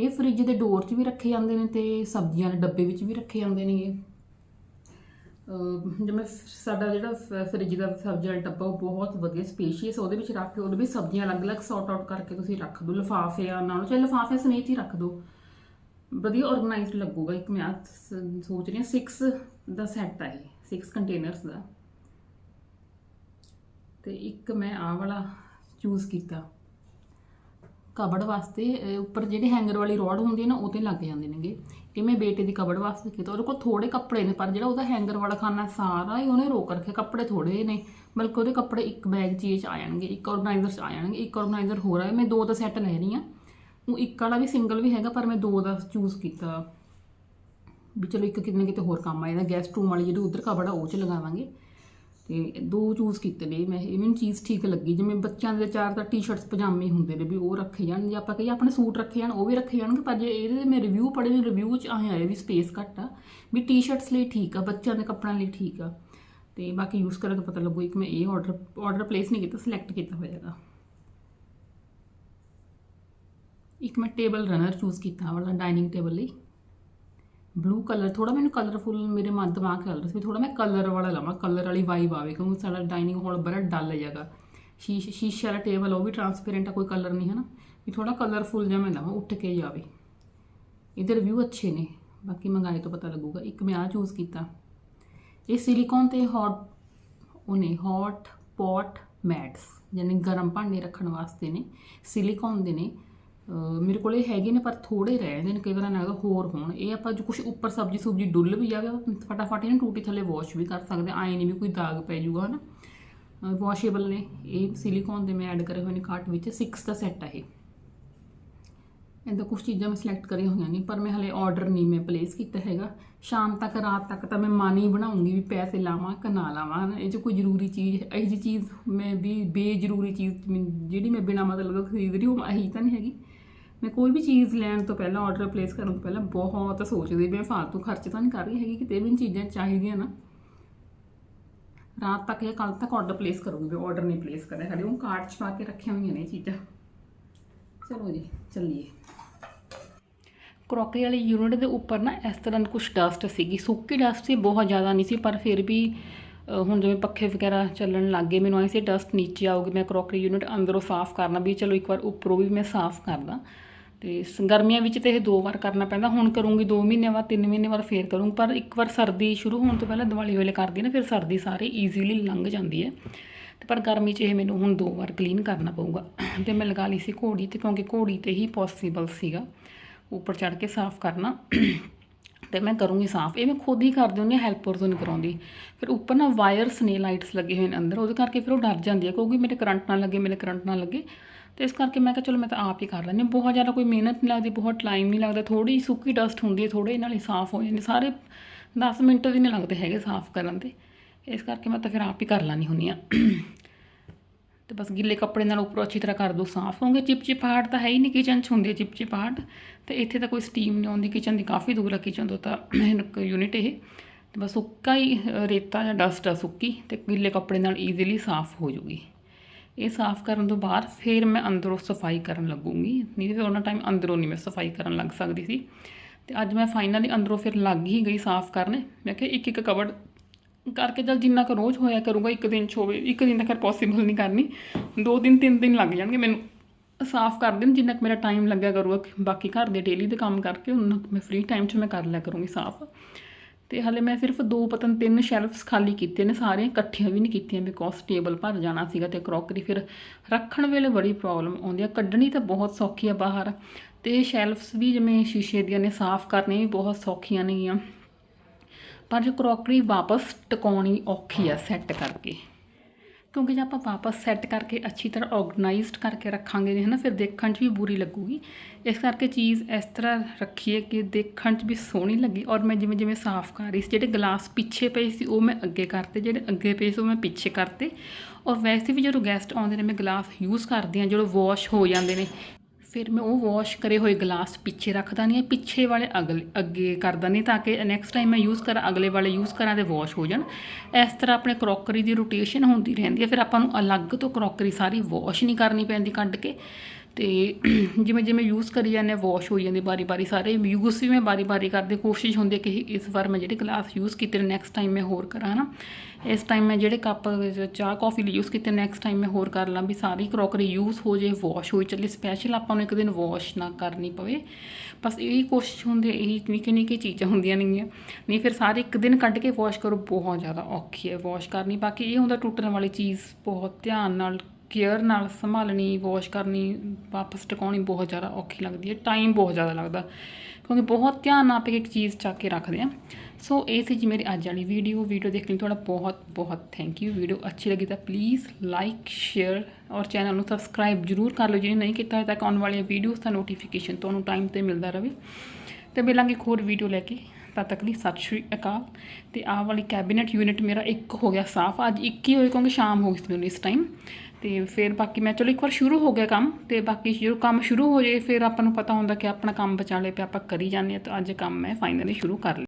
ਇਹ ਫ੍ਰਿਜ ਦੇ ਡੋਰ 'ਚ ਵੀ ਰੱਖੇ ਜਾਂਦੇ ਨੇ ਤੇ ਸਬਜ਼ੀਆਂ ਦੇ ਡੱਬੇ ਵਿੱਚ ਵੀ ਰੱਖੇ ਜਾਂਦੇ ਨੇ ਅਹ ਜਿਵੇਂ ਸਾਡਾ ਜਿਹੜਾ ਫ੍ਰਿਜ ਦਾ ਸਬਜ਼ੀ ਵਾਲਾ ਡੱਬਾ ਉਹ ਬਹੁਤ ਵਧੀਆ ਸਪੇਸ਼ੀਅਸ ਉਹਦੇ ਵਿੱਚ ਰੱਖ ਕੇ ਉਹਦੇ ਵਿੱਚ ਸਬਜ਼ੀਆਂ ਅਲੱਗ-ਅਲੱਗ ਸੌਟ ਆਊਟ ਕਰਕੇ ਤੁਸੀਂ ਰੱਖ ਦਿਓ ਲਿਫਾਫਿਆਂ ਨਾਲੋਂ, ਚਾਹੇ ਲਿਫਾਫੇ ਸਮੇਤ ਹੀ ਰੱਖ ਦਿਓ ਵਧੀਆ ਆਰਗੇਨਾਈਜ਼ਡ ਲੱਗੂਗਾ, ਇੱਕ ਮੈਂ ਸੋਚ ਰਹੀ ਹਾਂ 6 ਦਾ ਸੈੱਟ ਆ ਇਹ 6 ਕੰਟੇਨਰਸ ਦਾ। ਤੇ ਇੱਕ ਮੈਂ ਆਹ ਵਾਲਾ ਚੂਜ਼ ਕੀਤਾ। ਕਬੜ ਵਾਸਤੇ ਉੱਪਰ ਜਿਹੜੇ ਹੈਂਗਰ ਵਾਲੀ ਰੋਡ ਹੁੰਦੀ ਹੈ ਨਾ, ਉਹ ਤੇ ਲੱਗ ਜਾਂਦੇ ਨੇਗੇ। ਕਿ ਮੈਂ ਬੇਟੇ ਦੀ ਕਬੜ ਵਾਸਤੇ ਕੀਤਾ ਉਹਦੇ ਕੋਲ ਥੋੜੇ ਕੱਪੜੇ ਨੇ, ਪਰ ਜਿਹੜਾ ਉਹਦਾ ਹੈਂਗਰ ਵਾਲਾ ਖਾਨਾ ਸਾਰਾ ਹੀ ਉਹਨੇ ਰੋਕ ਰੱਖਿਆ, ਕੱਪੜੇ ਥੋੜੇ ਨੇ। ਬਲਕਿ ਉਹਦੇ ਕੱਪੜੇ ਇੱਕ ਬੈਗ 'ਚ 'ਚ ਆ ਜਾਣਗੇ, ਇੱਕ ਆਰਗੇਨਾਈਜ਼ਰ 'ਚ ਆ ਜਾਣਗੇ, ਇੱਕ ਆਰਗੇਨਾਈਜ਼ਰ ਹੋਰ ਹੈ ਮੈਂ ਦੋ ਦਾ ਸੈੱਟ ਲੈ ਰਹੀ ਹਾਂ। ਉਹ ਇੱਕ ਵਾਲਾ ਵੀ ਸਿੰਗਲ ਵੀ ਹੈਗਾ, ਪਰ ਮੈਂ ਦੋ ਦਾ ਚੂਜ਼ ਕੀਤਾ। ਵੀ ਚਲੋ ਇੱਕ ਕਿਤੇ ਨਾ ਕਿਤੇ ਹੋਰ ਕੰਮ ਆ ਜਾਂਦਾ ਗੈਸਟ ਰੂਮ ਵਾਲੀ ਜਿਹੜੀ ਉਧਰ ਕਬੜ ਆ, ਉਹ 'ਚ ਲਗਾਵਾਂਗੇ। ਤੇ ਦੋ ਚੂਜ਼ ਕੀਤੇ ਨੇ, ਮੈਂ ਇਹ ਮੈਨੂੰ ਚੀਜ਼ ਠੀਕ ਲੱਗੀ। ਜਿਵੇਂ ਬੱਚਿਆਂ ਦੇ ਚਾਰ ਤਾਂ ਟੀ-ਸ਼ਰਟਸ ਪਜਾਮੇ ਹੁੰਦੇ ਨੇ ਵੀ ਉਹ ਰੱਖੇ ਜਾਣ, ਜੇ ਆਪਾਂ ਕਹੀਏ ਆਪਣੇ ਸੂਟ ਰੱਖੇ ਜਾਣ, ਉਹ ਵੀ ਰੱਖੇ ਜਾਣਗੇ, ਪਰ ਜੇ ਇਹਦੇ ਮੈਂ ਰਿਵਿਊ ਪੜ੍ਹੇ ਨੇ ਰਿਵਿਊ 'ਚ ਆਏ ਆਏ ਵੀ ਸਪੇਸ ਘੱਟ ਆ, ਵੀ ਟੀ-ਸ਼ਰਟਸ ਲਈ ਠੀਕ ਆ, ਬੱਚਿਆਂ ਦੇ ਕੱਪੜਿਆਂ ਲਈ ਠੀਕ ਆ। ਤੇ ਬਾਕੀ ਯੂਜ਼ ਕਰਾਂ ਤਾਂ ਪਤਾ ਲੱਗੂ, ਇੱਕ ਮੈਂ ਇਹ ਆਰਡਰ ਆਰਡਰ ਪਲੇਸ ਨਹੀਂ ਕੀਤਾ ਸਿਲੈਕਟ ਕੀਤਾ ਹੋਇਆਗਾ ਇੱਕ ਮੈਂ ਟੇਬਲ ਰਨਰ ਚੂਜ਼ ਕੀਤਾ ਆਹ ਵਾਲਾ ਡਾਈਨਿੰਗ ਟੇਬਲ ਲਈ। ਬਲੂ ਕਲਰ ਥੋੜਾ ਮੈਨੂੰ ਕਲਰਫੁਲ ਮੇਰੇ ਮਨ ਦਿਮਾਗ ਚੱਲ ਰਿਹਾ ਸੀ ਥੋੜਾ ਮੈਂ ਕਲਰ ਵਾਲਾ ਲਵਾਂ ਕਲਰ ਵਾਲੀ ਵਾਈਬ ਆਵੇ, ਕਿਉਂਕਿ ਸਾਡਾ ਡਾਈਨਿੰਗ ਹਾਲ ਬੜਾ ਡਲ ਜਗ੍ਹਾ ਸ਼ੀਸ਼, ਸ਼ੀਸ਼ੇ ਵਾਲਾ ਟੇਬਲ ਉਹ ਵੀ ਟਰਾਂਸਪੇਰੈਂਟ ਆ, ਕੋਈ ਕਲਰ ਨਹੀਂ ਹੈ ਨਾ ਵੀ ਥੋੜਾ ਕਲਰਫੁਲ ਜਿਹਾ ਮੈਂ ਲਵਾਂ, ਉੱਠ ਕੇ ਜਾਵੇ। ਇਹਦੇ ਰਿਵਿਊ ਅੱਛੇ ਨੇ, ਬਾਕੀ ਮੰਗਾਏ ਤੋਂ ਪਤਾ ਲੱਗੂਗਾ। ਇੱਕ ਮੈਂ ਆ ਚੂਜ਼ ਕੀਤਾ। ਇਹ ਸਿਲੀਕਨ ਤੇ ਹੌਟ ਉਹਨੇ ਹੌਟ ਪੌਟ ਮੈਟਸ ਯਾਨੀ ਗਰਮ ਭਾਂਡੇ ਰੱਖਣ ਵਾਸਤੇ ਨੇ ਸਿਲੀਕਨ ਦੇ ਨੇ। ਮੇਰੇ ਕੋਲ ਇਹ ਹੈਗੇ ਨੇ ਪਰ ਥੋੜੇ ਰਹਿ ਜਾਂਦੇ ਨੇ, ਕਈ ਵਾਰ ਲੱਗਦਾ ਹੋਰ ਹੋਣ। ਇਹ ਆਪਾਂ ਜੋ ਕੁਝ ਉੱਪਰ ਸਬਜ਼ੀ ਸੁਬਜੀ ਡੁੱਲ ਵੀ ਜਾਵੇ ਆਪਾਂ ਫਟਾਫਟ ਇਹਨੂੰ ਟੂਟੀ ਥੱਲੇ ਵਾਸ਼ ਵੀ ਕਰ ਸਕਦੇ ਆਏ ਨਹੀਂ ਵੀ ਕੋਈ ਦਾਗ ਪੈ ਜਾਊਗਾ ਹਨਾ? ਵਾਸ਼ੇਬਲ ਨੇ। ਇਹ ਸਿਲੀਕਨ ਦੇ ਮੈਂ ਐਡ ਕਰੇ ਹੋਏ ਨੇ ਕਾਰਟ ਵਿੱਚ। 6 ਦਾ ਸੈੱਟ ਆ ਇਹ। ਇੱਦਾਂ ਕੁਝ ਚੀਜ਼ਾਂ ਮੈਂ ਸਿਲੈਕਟ ਕਰੀਆਂ ਹੋਈਆਂ ਨੇ, ਪਰ ਮੈਂ ਹਲੇ ਆਰਡਰ ਨਹੀਂ ਮੈਂ ਪਲੇਸ ਕੀਤਾ ਹੈਗਾ। ਸ਼ਾਮ ਤੱਕ, ਰਾਤ ਤੱਕ ਤਾਂ ਮੈਂ ਮਨ ਹੀ ਬਣਾਉਂਗੀ ਵੀ ਪੈਸੇ ਲਾਵਾਂ ਕਿ ਨਾ ਲਾਵਾਂ, ਹਨਾ। ਇਹ 'ਚ ਕੋਈ ਜ਼ਰੂਰੀ ਚੀਜ਼, ਇਹੋ ਜਿਹੀ ਚੀਜ਼ ਮੈਂ ਵੀ ਬੇਜ਼ਰੂਰੀ ਚੀਜ਼ ਮੈਂ- ਜਿਹੜੀ ਮੈਂ ਬਿਨਾ ਮਤਲਬ ਤੋਂ ਖਰੀਦ ਰਹੀ ਹਾਂ ਇਹੀ ਤਾਂ ਨਹੀਂ ਹੈਗੀ। ਮੈਂ ਕੋਈ ਵੀ ਚੀਜ਼ ਲੈਣ ਤੋਂ ਪਹਿਲਾਂ ਆਰਡਰ ਪਲੇਸ ਕਰਨ ਤੋਂ ਪਹਿਲਾਂ ਬਹੁਤ ਸੋਚਦੀ ਵੀ ਫਾਲਤੂ ਖਰਚ ਤਾਂ ਨਹੀਂ ਕਰ ਰਹੀ ਹੈਗੀ, ਕਿਤੇ ਵੀ ਚੀਜ਼ਾਂ ਚਾਹੀਦੀਆਂ ਨਾ। ਰਾਤ ਤੱਕ ਜਾਂ ਕੱਲ ਤੱਕ ਆਰਡਰ ਪਲੇਸ ਕਰੂੰਗੀ ਵੀ ਆਰਡਰ ਨਹੀਂ ਪਲੇਸ ਕਰਿਆ ਹਲੇ ਉਹ ਕਾਰਡ 'ਚ ਪਾ ਕੇ ਰੱਖੀਆਂ ਹੋਈਆਂ ਨੇ ਇਹ ਚੀਜ਼ਾਂ। ਚਲੋ ਜੀ, ਚੱਲੀਏ। ਕਰੋਕਰੀ ਵਾਲੀ ਯੂਨਿਟ ਦੇ ਉੱਪਰ ਨਾ ਇਸ ਤਰ੍ਹਾਂ ਦੀ ਕੁਝ ਡਸਟ ਸੀਗੀ। ਸੁੱਕੀ ਡਸਟ ਸੀ, ਬਹੁਤ ਜ਼ਿਆਦਾ ਨਹੀਂ ਸੀ, ਪਰ ਫਿਰ ਵੀ ਹੁਣ ਜਿਵੇਂ ਪੱਖੇ ਵਗੈਰਾ ਚੱਲਣ ਲੱਗ ਗਏ, ਮੈਨੂੰ ਐਂ ਸੀ ਡਸਟ ਨੀਚੇ ਆਊਗੀ। ਮੈਂ ਕਰੋਕਰੀ ਯੂਨਿਟ ਅੰਦਰੋਂ ਸਾਫ਼ ਕਰਨਾ ਵੀ, ਚਲੋ ਇੱਕ ਵਾਰ ਉੱਪਰੋਂ ਵੀ ਮੈਂ ਸਾਫ਼ ਕਰਦਾ। ਤੇ ਗਰਮੀਆਂ ਵਿੱਚ ਤੇ ਇਹ ਦੋ ਵਾਰ ਕਰਨਾ ਪੈਂਦਾ। ਹੁਣ ਕਰੂੰਗੀ 2 ਮਹੀਨੇ ਬਾਅਦ 3 ਮਹੀਨੇ ਬਾਅਦ ਫੇਰ ਕਰੂੰਗੀ ਪਰ ਇੱਕ ਵਾਰ ਸਰਦੀ ਸ਼ੁਰੂ ਹੋਣ ਤੋਂ ਪਹਿਲਾਂ ਦੀਵਾਲੀ ਵੇਲੇ ਕਰਦੀ ਨਾ, ਫਿਰ ਸਰਦੀ ਸਾਰੇ ਈਜ਼ੀਲੀ ਲੰਘ ਜਾਂਦੀ ਹੈ। ਤੇ ਪਰ ਗਰਮੀ 'ਚ ਇਹ ਮੈਨੂੰ ਹੁਣ ਦੋ ਵਾਰ ਕਲੀਨ ਕਰਨਾ ਪਊਗਾ। ਤੇ ਮੈਂ ਲਗਾ ਲਈ ਸੀ ਘੋੜੀ ਤੇ, ਕਿਉਂਕਿ ਘੋੜੀ ਤੇ ਹੀ ਪੋਸੀਬਲ ਸੀਗਾ ਉੱਪਰ ਚੜ੍ਹ ਕੇ ਸਾਫ਼ ਕਰਨਾ। ਤੇ ਮੈਂ ਕਰੂੰਗੀ ਸਾਫ਼। ਇਹ ਮੈਂ ਖੁਦ ਹੀ ਕਰਦੀ ਹੁੰਦੀ ਹਾਂ ਹੈਲਪਰ ਤੋਂ ਨਹੀਂ ਕਰਾਉਂਦੀ। ਫਿਰ ਉੱਪਰ ਨਾ ਵਾਇਰਸ ਨੇ ਲਾਈਟਸ ਲੱਗੇ ਹੋਏ ਨੇ ਅੰਦਰ, ਉਹਦੇ ਕਰਕੇ ਫਿਰ ਉਹ ਡਰ ਜਾਂਦੀ ਹੈ। ਕਿਉਂਕਿ ਮੇਰੇ ਕਰੰਟ ਨਾ ਲੱਗੇ, ਮੇਰੇ ਕਰੰਟ ਨਾ ਲੱਗੇ। ਤੇ ਇਸ ਕਰਕੇ ਮੈਂ ਕਿਹਾ ਚਲੋ ਮੈਂ ਤਾਂ ਆਪ ਹੀ ਕਰ ਲੈਂਦੀ ਹਾਂ। ਬਹੁਤ ਜ਼ਿਆਦਾ ਕੋਈ ਮਿਹਨਤ ਨਹੀਂ ਲੱਗਦੀ, ਬਹੁਤ ਟਾਈਮ ਨਹੀਂ ਲੱਗਦਾ। ਥੋੜੀ ਸੁੱਕੀ ਡਸਟ ਹੁੰਦੀ ਹੈ ਥੋੜੇ ਨਾਲ ਹੀ ਸਾਫ਼ ਹੋ ਜਾਂਦੇ। ਸਾਰੇ 10 ਮਿੰਟ ਵੀ ਨਹੀਂ ਲੱਗਦੇ ਹੈਗੇ ਸਾਫ਼ ਕਰਨ ਦੇ। ਇਸ ਕਰਕੇ ਮੈਂ ਤਾਂ ਫਿਰ ਆਪ ਹੀ ਕਰ ਲੈਂਦੀ ਹੁੰਦੀ ਹਾਂ। ਤੇ ਬਸ ਗਿੱਲੇ ਕੱਪੜੇ ਨਾਲ ਉੱਪਰੋਂ ਅੱਛੀ ਤਰ੍ਹਾਂ ਕਰ ਦੋ ਸਾਫ਼। ਹੋਣਗੇ ਚਿਪਚਿਪਾਹਟ ਤਾਂ ਹੈ ਹੀ ਨਹੀਂ ਕਿਚਨ 'ਚ ਹੁੰਦੀ ਹੈ ਚਿਪਚਿਪਾਹਟ ਤੇ ਇੱਥੇ ਤਾਂ ਕੋਈ ਸਟੀਮ ਨਹੀਂ ਆਉਂਦੀ ਕਿਚਨ ਦੀ ਕਾਫੀ ਦੂਰ ਆ ਕਿਚਨ ਤੋਂ ਤਾਂ ਯੂਨਿਟ ਇਹ। ਤੇ ਬਸ ਸੁੱਕਾ ਹੀ ਰੇਤਾ ਜਾਂ ਡਸਟ ਆ ਸੁੱਕੀ। ਤੇ ਗਿੱਲੇ ਕੱਪੜੇ ਨਾਲ ਈਜ਼ੀਲੀ ਸਾਫ਼ ਹੋ ਜੂਗੀ। ਇਹ ਸਾਫ਼ ਕਰਨ ਤੋਂ ਬਾਅਦ ਫਿਰ ਮੈਂ ਅੰਦਰੋਂ ਸਫ਼ਾਈ ਕਰਨ ਲੱਗੂੰਗੀ। ਨਹੀਂ ਤੇ ਫਿਰ ਉਹਨਾਂ ਟਾਈਮ ਅੰਦਰੋਂ ਨਹੀਂ ਮੈਂ ਸਫ਼ਾਈ ਕਰਨ ਲੱਗ ਸਕਦੀ ਸੀ। ਤੇ ਅੱਜ ਮੈਂ ਫਾਈਨਲੀ ਅੰਦਰੋਂ ਫਿਰ ਲੱਗ ਹੀ ਗਈ ਸਾਫ਼ ਕਰਨ। ਮੈਂ ਕਿਹਾ ਇੱਕ ਇੱਕ ਕਵਰ ਕਰਕੇ ਚੱਲ ਜਿੰਨਾ ਕੁ ਰੋਜ਼ ਹੋਇਆ ਕਰੂੰਗਾ, ਇੱਕ ਦਿਨ 'ਚ ਹੋਵੇ, ਇੱਕ ਦਿਨ ਤਾਂ ਖੈਰ ਪੋਸੀਬਲ ਨਹੀਂ ਕਰਨੀ। ਦੋ ਦਿਨ, ਤਿੰਨ ਦਿਨ ਲੱਗ ਜਾਣਗੇ ਮੈਨੂੰ ਸਾਫ਼ ਕਰ ਦੇਣ। ਜਿੰਨਾ ਕੁ ਮੇਰਾ ਟਾਈਮ ਲੱਗਿਆ ਕਰੂਗਾ, ਬਾਕੀ ਘਰ ਦੇ ਡੇਲੀ ਦੇ ਕੰਮ ਕਰਕੇ ਉਹਨਾਂ ਕੁ ਮੈਂ ਫ੍ਰੀ ਟਾਈਮ 'ਚ ਮੈਂ ਕਰ ਲਿਆ ਕਰੂੰਗੀ ਸਾਫ਼। ਤੇ ਹਲੇ ਮੈਂ ਸਿਰਫ ਦੋ ਪਤਨ ਤਿੰਨ ਸ਼ੈਲਫਸ ਖਾਲੀ ਕੀਤੇ ਨੇ, ਸਾਰੀਆਂ ਇਕੱਠੀਆਂ ਵੀ ਨਹੀਂ ਕੀਤੀਆਂ ਬਿਕੋਜ਼ ਟੇਬਲ ਭਰ ਜਾਣਾ ਸੀਗਾ ਤੇ ਕਰੋਕਰੀ ਫਿਰ ਰੱਖਣ ਵੇਲੇ ਬੜੀ ਪ੍ਰੋਬਲਮ ਆਉਂਦੀ ਆ। ਕੱਢਣੀ ਤਾਂ ਬਹੁਤ ਸੌਖੀ ਆ ਬਾਹਰ ਤੇ ਸ਼ੈਲਫਸ ਵੀ ਜਿਵੇਂ ਸ਼ੀਸ਼ੇ ਦੀਆਂ ਨੇ, ਸਾਫ਼ ਕਰਨੀਆਂ ਵੀ ਬਹੁਤ ਸੌਖੀਆਂ ਨੇਗੀਆਂ। ਪਰ ਜੋ ਕਰੋਕਰੀ ਵਾਪਸ ਟਿਕਾਉਣੀ ਔਖੀ ਆ ਸੈੱਟ ਕਰਕੇ। ਕਿਉਂਕਿ ਜੇ ਆਪਾਂ ਵਾਪਸ ਸੈੱਟ ਕਰਕੇ ਅੱਛੀ ਤਰ੍ਹਾਂ ਆਰਗੇਨਾਈਜ਼ਡ ਕਰਕੇ ਰੱਖਾਂਗੇ ਹੈ ਨਾ ਫਿਰ ਦੇਖਣ 'ਚ ਵੀ ਬੁਰੀ ਲੱਗੂਗੀ। ਇਸ ਕਰਕੇ ਚੀਜ਼ ਇਸ ਤਰ੍ਹਾਂ ਰੱਖੀਏ ਕਿ ਦੇਖਣ 'ਚ ਵੀ ਸੋਹਣੀ ਲੱਗੇ ਔਰ ਮੈਂ ਜਿਵੇਂ ਜਿਵੇਂ ਸਾਫ਼ ਕਰ ਰਹੀ ਸੀ, ਜਿਹੜੇ ਗਲਾਸ ਪਿੱਛੇ ਪਏ ਸੀ, ਉਹ ਮੈਂ ਅੱਗੇ ਕਰਤੇ, ਜਿਹੜੇ ਅੱਗੇ ਪਏ ਸੀ, ਉਹ ਮੈਂ ਪਿੱਛੇ ਕਰਤੇ। ਔਰ ਵੈਸੇ ਵੀ ਜਦੋਂ ਗੈਸਟ ਆਉਂਦੇ ਨੇ, ਮੈਂ ਗਲਾਸ ਯੂਜ਼ ਕਰਦੀ ਹਾਂ, ਜਦੋਂ ਵਾਸ਼ ਹੋ ਜਾਂਦੇ ਨੇ। ਫਿਰ ਮੈਂ ਉਹ ਵਾਸ਼ ਕਰੇ ਹੋਏ ਗਲਾਸ ਪਿੱਛੇ ਰੱਖਦਾ ਨਹੀਂ ਪਿੱਛੇ ਵਾਲੇ ਅਗਲੇ, ਅੱਗੇ ਕਰਦਾ ਨਹੀਂ ਤਾਂ ਕਿ ਨੈਕਸਟ ਟਾਈਮ ਮੈਂ ਯੂਜ਼ ਕਰਾਂ, ਅਗਲੇ ਵਾਲੇ ਯੂਜ਼ ਕਰਾਂ ਤੇ ਵਾਸ਼ ਹੋ ਜਾਣ। ਇਸ ਤਰ੍ਹਾਂ ਆਪਣੇ ਕਰੋਕਰੀ ਦੀ ਰੋਟੇਸ਼ਨ ਹੁੰਦੀ ਰਹਿੰਦੀ ਹੈ, ਫਿਰ ਆਪਾਂ ਨੂੰ ਅਲੱਗ ਤੋਂ ਕਰੋਕਰੀ ਸਾਰੀ ਵਾਸ਼ ਨਹੀਂ ਕਰਨੀ ਪੈਂਦੀ ਕੱਢ ਕੇ। ਤੇ ਜਿਵੇਂ ਜਿਵੇਂ ਯੂਜ਼ ਕਰੀ ਜਾਂਦੇ ਵਾਸ਼ ਹੋਈ ਜਾਂਦੀ ਬਾਰੀ ਬਾਰੀ, ਸਾਰੇ ਯੂਜ਼ ਵੀ ਮੈਂ ਬਾਰੀ ਬਾਰੀ ਕਰਦੇ, ਕੋਸ਼ਿਸ਼ ਹੁੰਦੀ ਹੈ ਕਿ ਇਸ ਵਾਰ ਮੈਂ ਜਿਹੜੇ ਗਲਾਸ ਯੂਜ਼ ਕੀਤੇ ਨੇ ਨੈਕਸਟ ਟਾਈਮ ਮੈਂ ਹੋਰ ਕਰਾਂ ਨਾ ਇਸ ਟਾਈਮ ਮੈਂ ਜਿਹੜੇ ਕੱਪ ਚਾਹ ਕਾਫੀ ਲਈ ਯੂਜ਼ ਕੀਤੇ ਨੈਕਸਟ ਟਾਈਮ ਮੈਂ ਹੋਰ ਕਰ ਲਾਂ ਵੀ ਸਾਰੀ ਕਰੋਕਰੀ ਯੂਜ਼ ਹੋ ਜੇ ਵਾਸ਼ ਹੋਈ ਚੱਲੇ ਸਪੈਸ਼ਲ ਆਪਾਂ ਨੂੰ ਇੱਕ ਦਿਨ ਵਾਸ਼ ਨਾ ਕਰਨੀ ਪਵੇ। ਬਸ ਇਹੀ ਕੋਸ਼ਿਸ਼ ਹੁੰਦੀ ਹੈ ਇਹੀ ਨਿੱਕੀ ਨਿੱਕੀ ਚੀਜ਼ਾਂ ਹੁੰਦੀਆਂ ਨੇਗੀਆਂ। ਨਹੀਂ ਫਿਰ ਸਾਰੇ ਇੱਕ ਦਿਨ ਕੱਢ ਕੇ ਵਾਸ਼ ਕਰੋ, ਬਹੁਤ ਜ਼ਿਆਦਾ ਔਖੀ ਹੈ ਵਾਸ਼ ਕਰਨੀ। ਬਾਕੀ ਇਹ ਹੁੰਦਾ ਟੁੱਟਣ ਵਾਲੀ ਚੀਜ਼, ਬਹੁਤ ਧਿਆਨ ਨਾਲ ਕੇਅਰ ਨਾਲ ਸੰਭਾਲਣੀ ਵਾਸ਼ ਕਰਨੀ, ਵਾਪਸ ਟਿਕਾਉਣੀ ਬਹੁਤ ਜ਼ਿਆਦਾ ਔਖੀ ਲੱਗਦੀ ਹੈ ਟਾਈਮ ਬਹੁਤ ਜ਼ਿਆਦਾ ਲੱਗਦਾ। ਕਿਉਂਕਿ ਬਹੁਤ ਧਿਆਨ ਨਾਲ ਆਪਾਂ ਇੱਕ ਚੀਜ਼ ਚੱਕ ਕੇ ਰੱਖਦੇ ਹਾਂ। ਸੋ ਇਹ ਸੀ ਜੀ ਮੇਰੀ ਅੱਜ ਵਾਲੀ ਵੀਡੀਓ ਵੀਡੀਓ ਦੇਖਣ ਲਈ ਤੁਹਾਡਾ ਬਹੁਤ ਬਹੁਤ ਥੈਂਕ ਯੂ ਵੀਡੀਓ ਅੱਛੀ ਲੱਗੀ ਤਾਂ ਪਲੀਜ਼ ਲਾਈਕ ਸ਼ੇਅਰ ਔਰ ਚੈਨਲ ਨੂੰ ਸਬਸਕ੍ਰਾਈਬ ਜਰੂਰ ਕਰ ਲਓ। ਜਿਹਨੇ ਨਹੀਂ ਕੀਤਾ ਹੈ ਤਾਂ ਆਉਣ ਵਾਲੀਆਂ ਵੀਡੀਓਜ਼ ਦਾ ਨੋਟੀਫਿਕੇਸ਼ਨ ਤੁਹਾਨੂੰ ਟਾਈਮ ਤੇ ਮਿਲਦਾ ਰਹੇ। ਤੇ ਮਿਲਾਂਗੇ ਇੱਕ ਹੋਰ ਵੀਡੀਓ ਲੈ ਕੇ। ਤਦ ਤੱਕ ਲਈ ਸਤਿ ਸ਼੍ਰੀ ਅਕਾਲ। ਤੇ ਆਹ ਵਾਲੀ ਕੈਬਨਿਟ ਯੂਨਿਟ ਮੇਰਾ ਇੱਕ ਹੋ ਗਿਆ ਸਾਫ਼। ਅੱਜ ਇੱਕ ਹੀ ਹੋਏ ਕਿਉਂਕਿ ਸ਼ਾਮ ਹੋ ਗਈ ਸੀ ਮੈਨੂੰ ਇਸ ਟਾਈਮ ਤੇ ਫਿਰ ਬਾਕੀ ਮੈਂ ਚਲੋ ਇੱਕ ਵਾਰ ਸ਼ੁਰੂ ਹੋ ਗਿਆ ਕੰਮ ਤੇ ਬਾਕੀ ਜਦੋਂ ਕੰਮ ਸ਼ੁਰੂ ਹੋ ਜੇ ਫਿਰ ਆਪਾਂ ਨੂੰ ਪਤਾ ਹੁੰਦਾ ਕਿ ਆਪਣਾ ਕੰਮ ਬਚਾ ਲਏ ਪਿਆ, ਆਪਾਂ ਕਰੀ ਜਾਂਦੇ ਹਾਂ ਤਾਂ ਅੱਜ ਕੰਮ ਮੈਂ ਫਾਈਨਲੀ ਸ਼ੁਰੂ ਕਰ ਲਿਆ।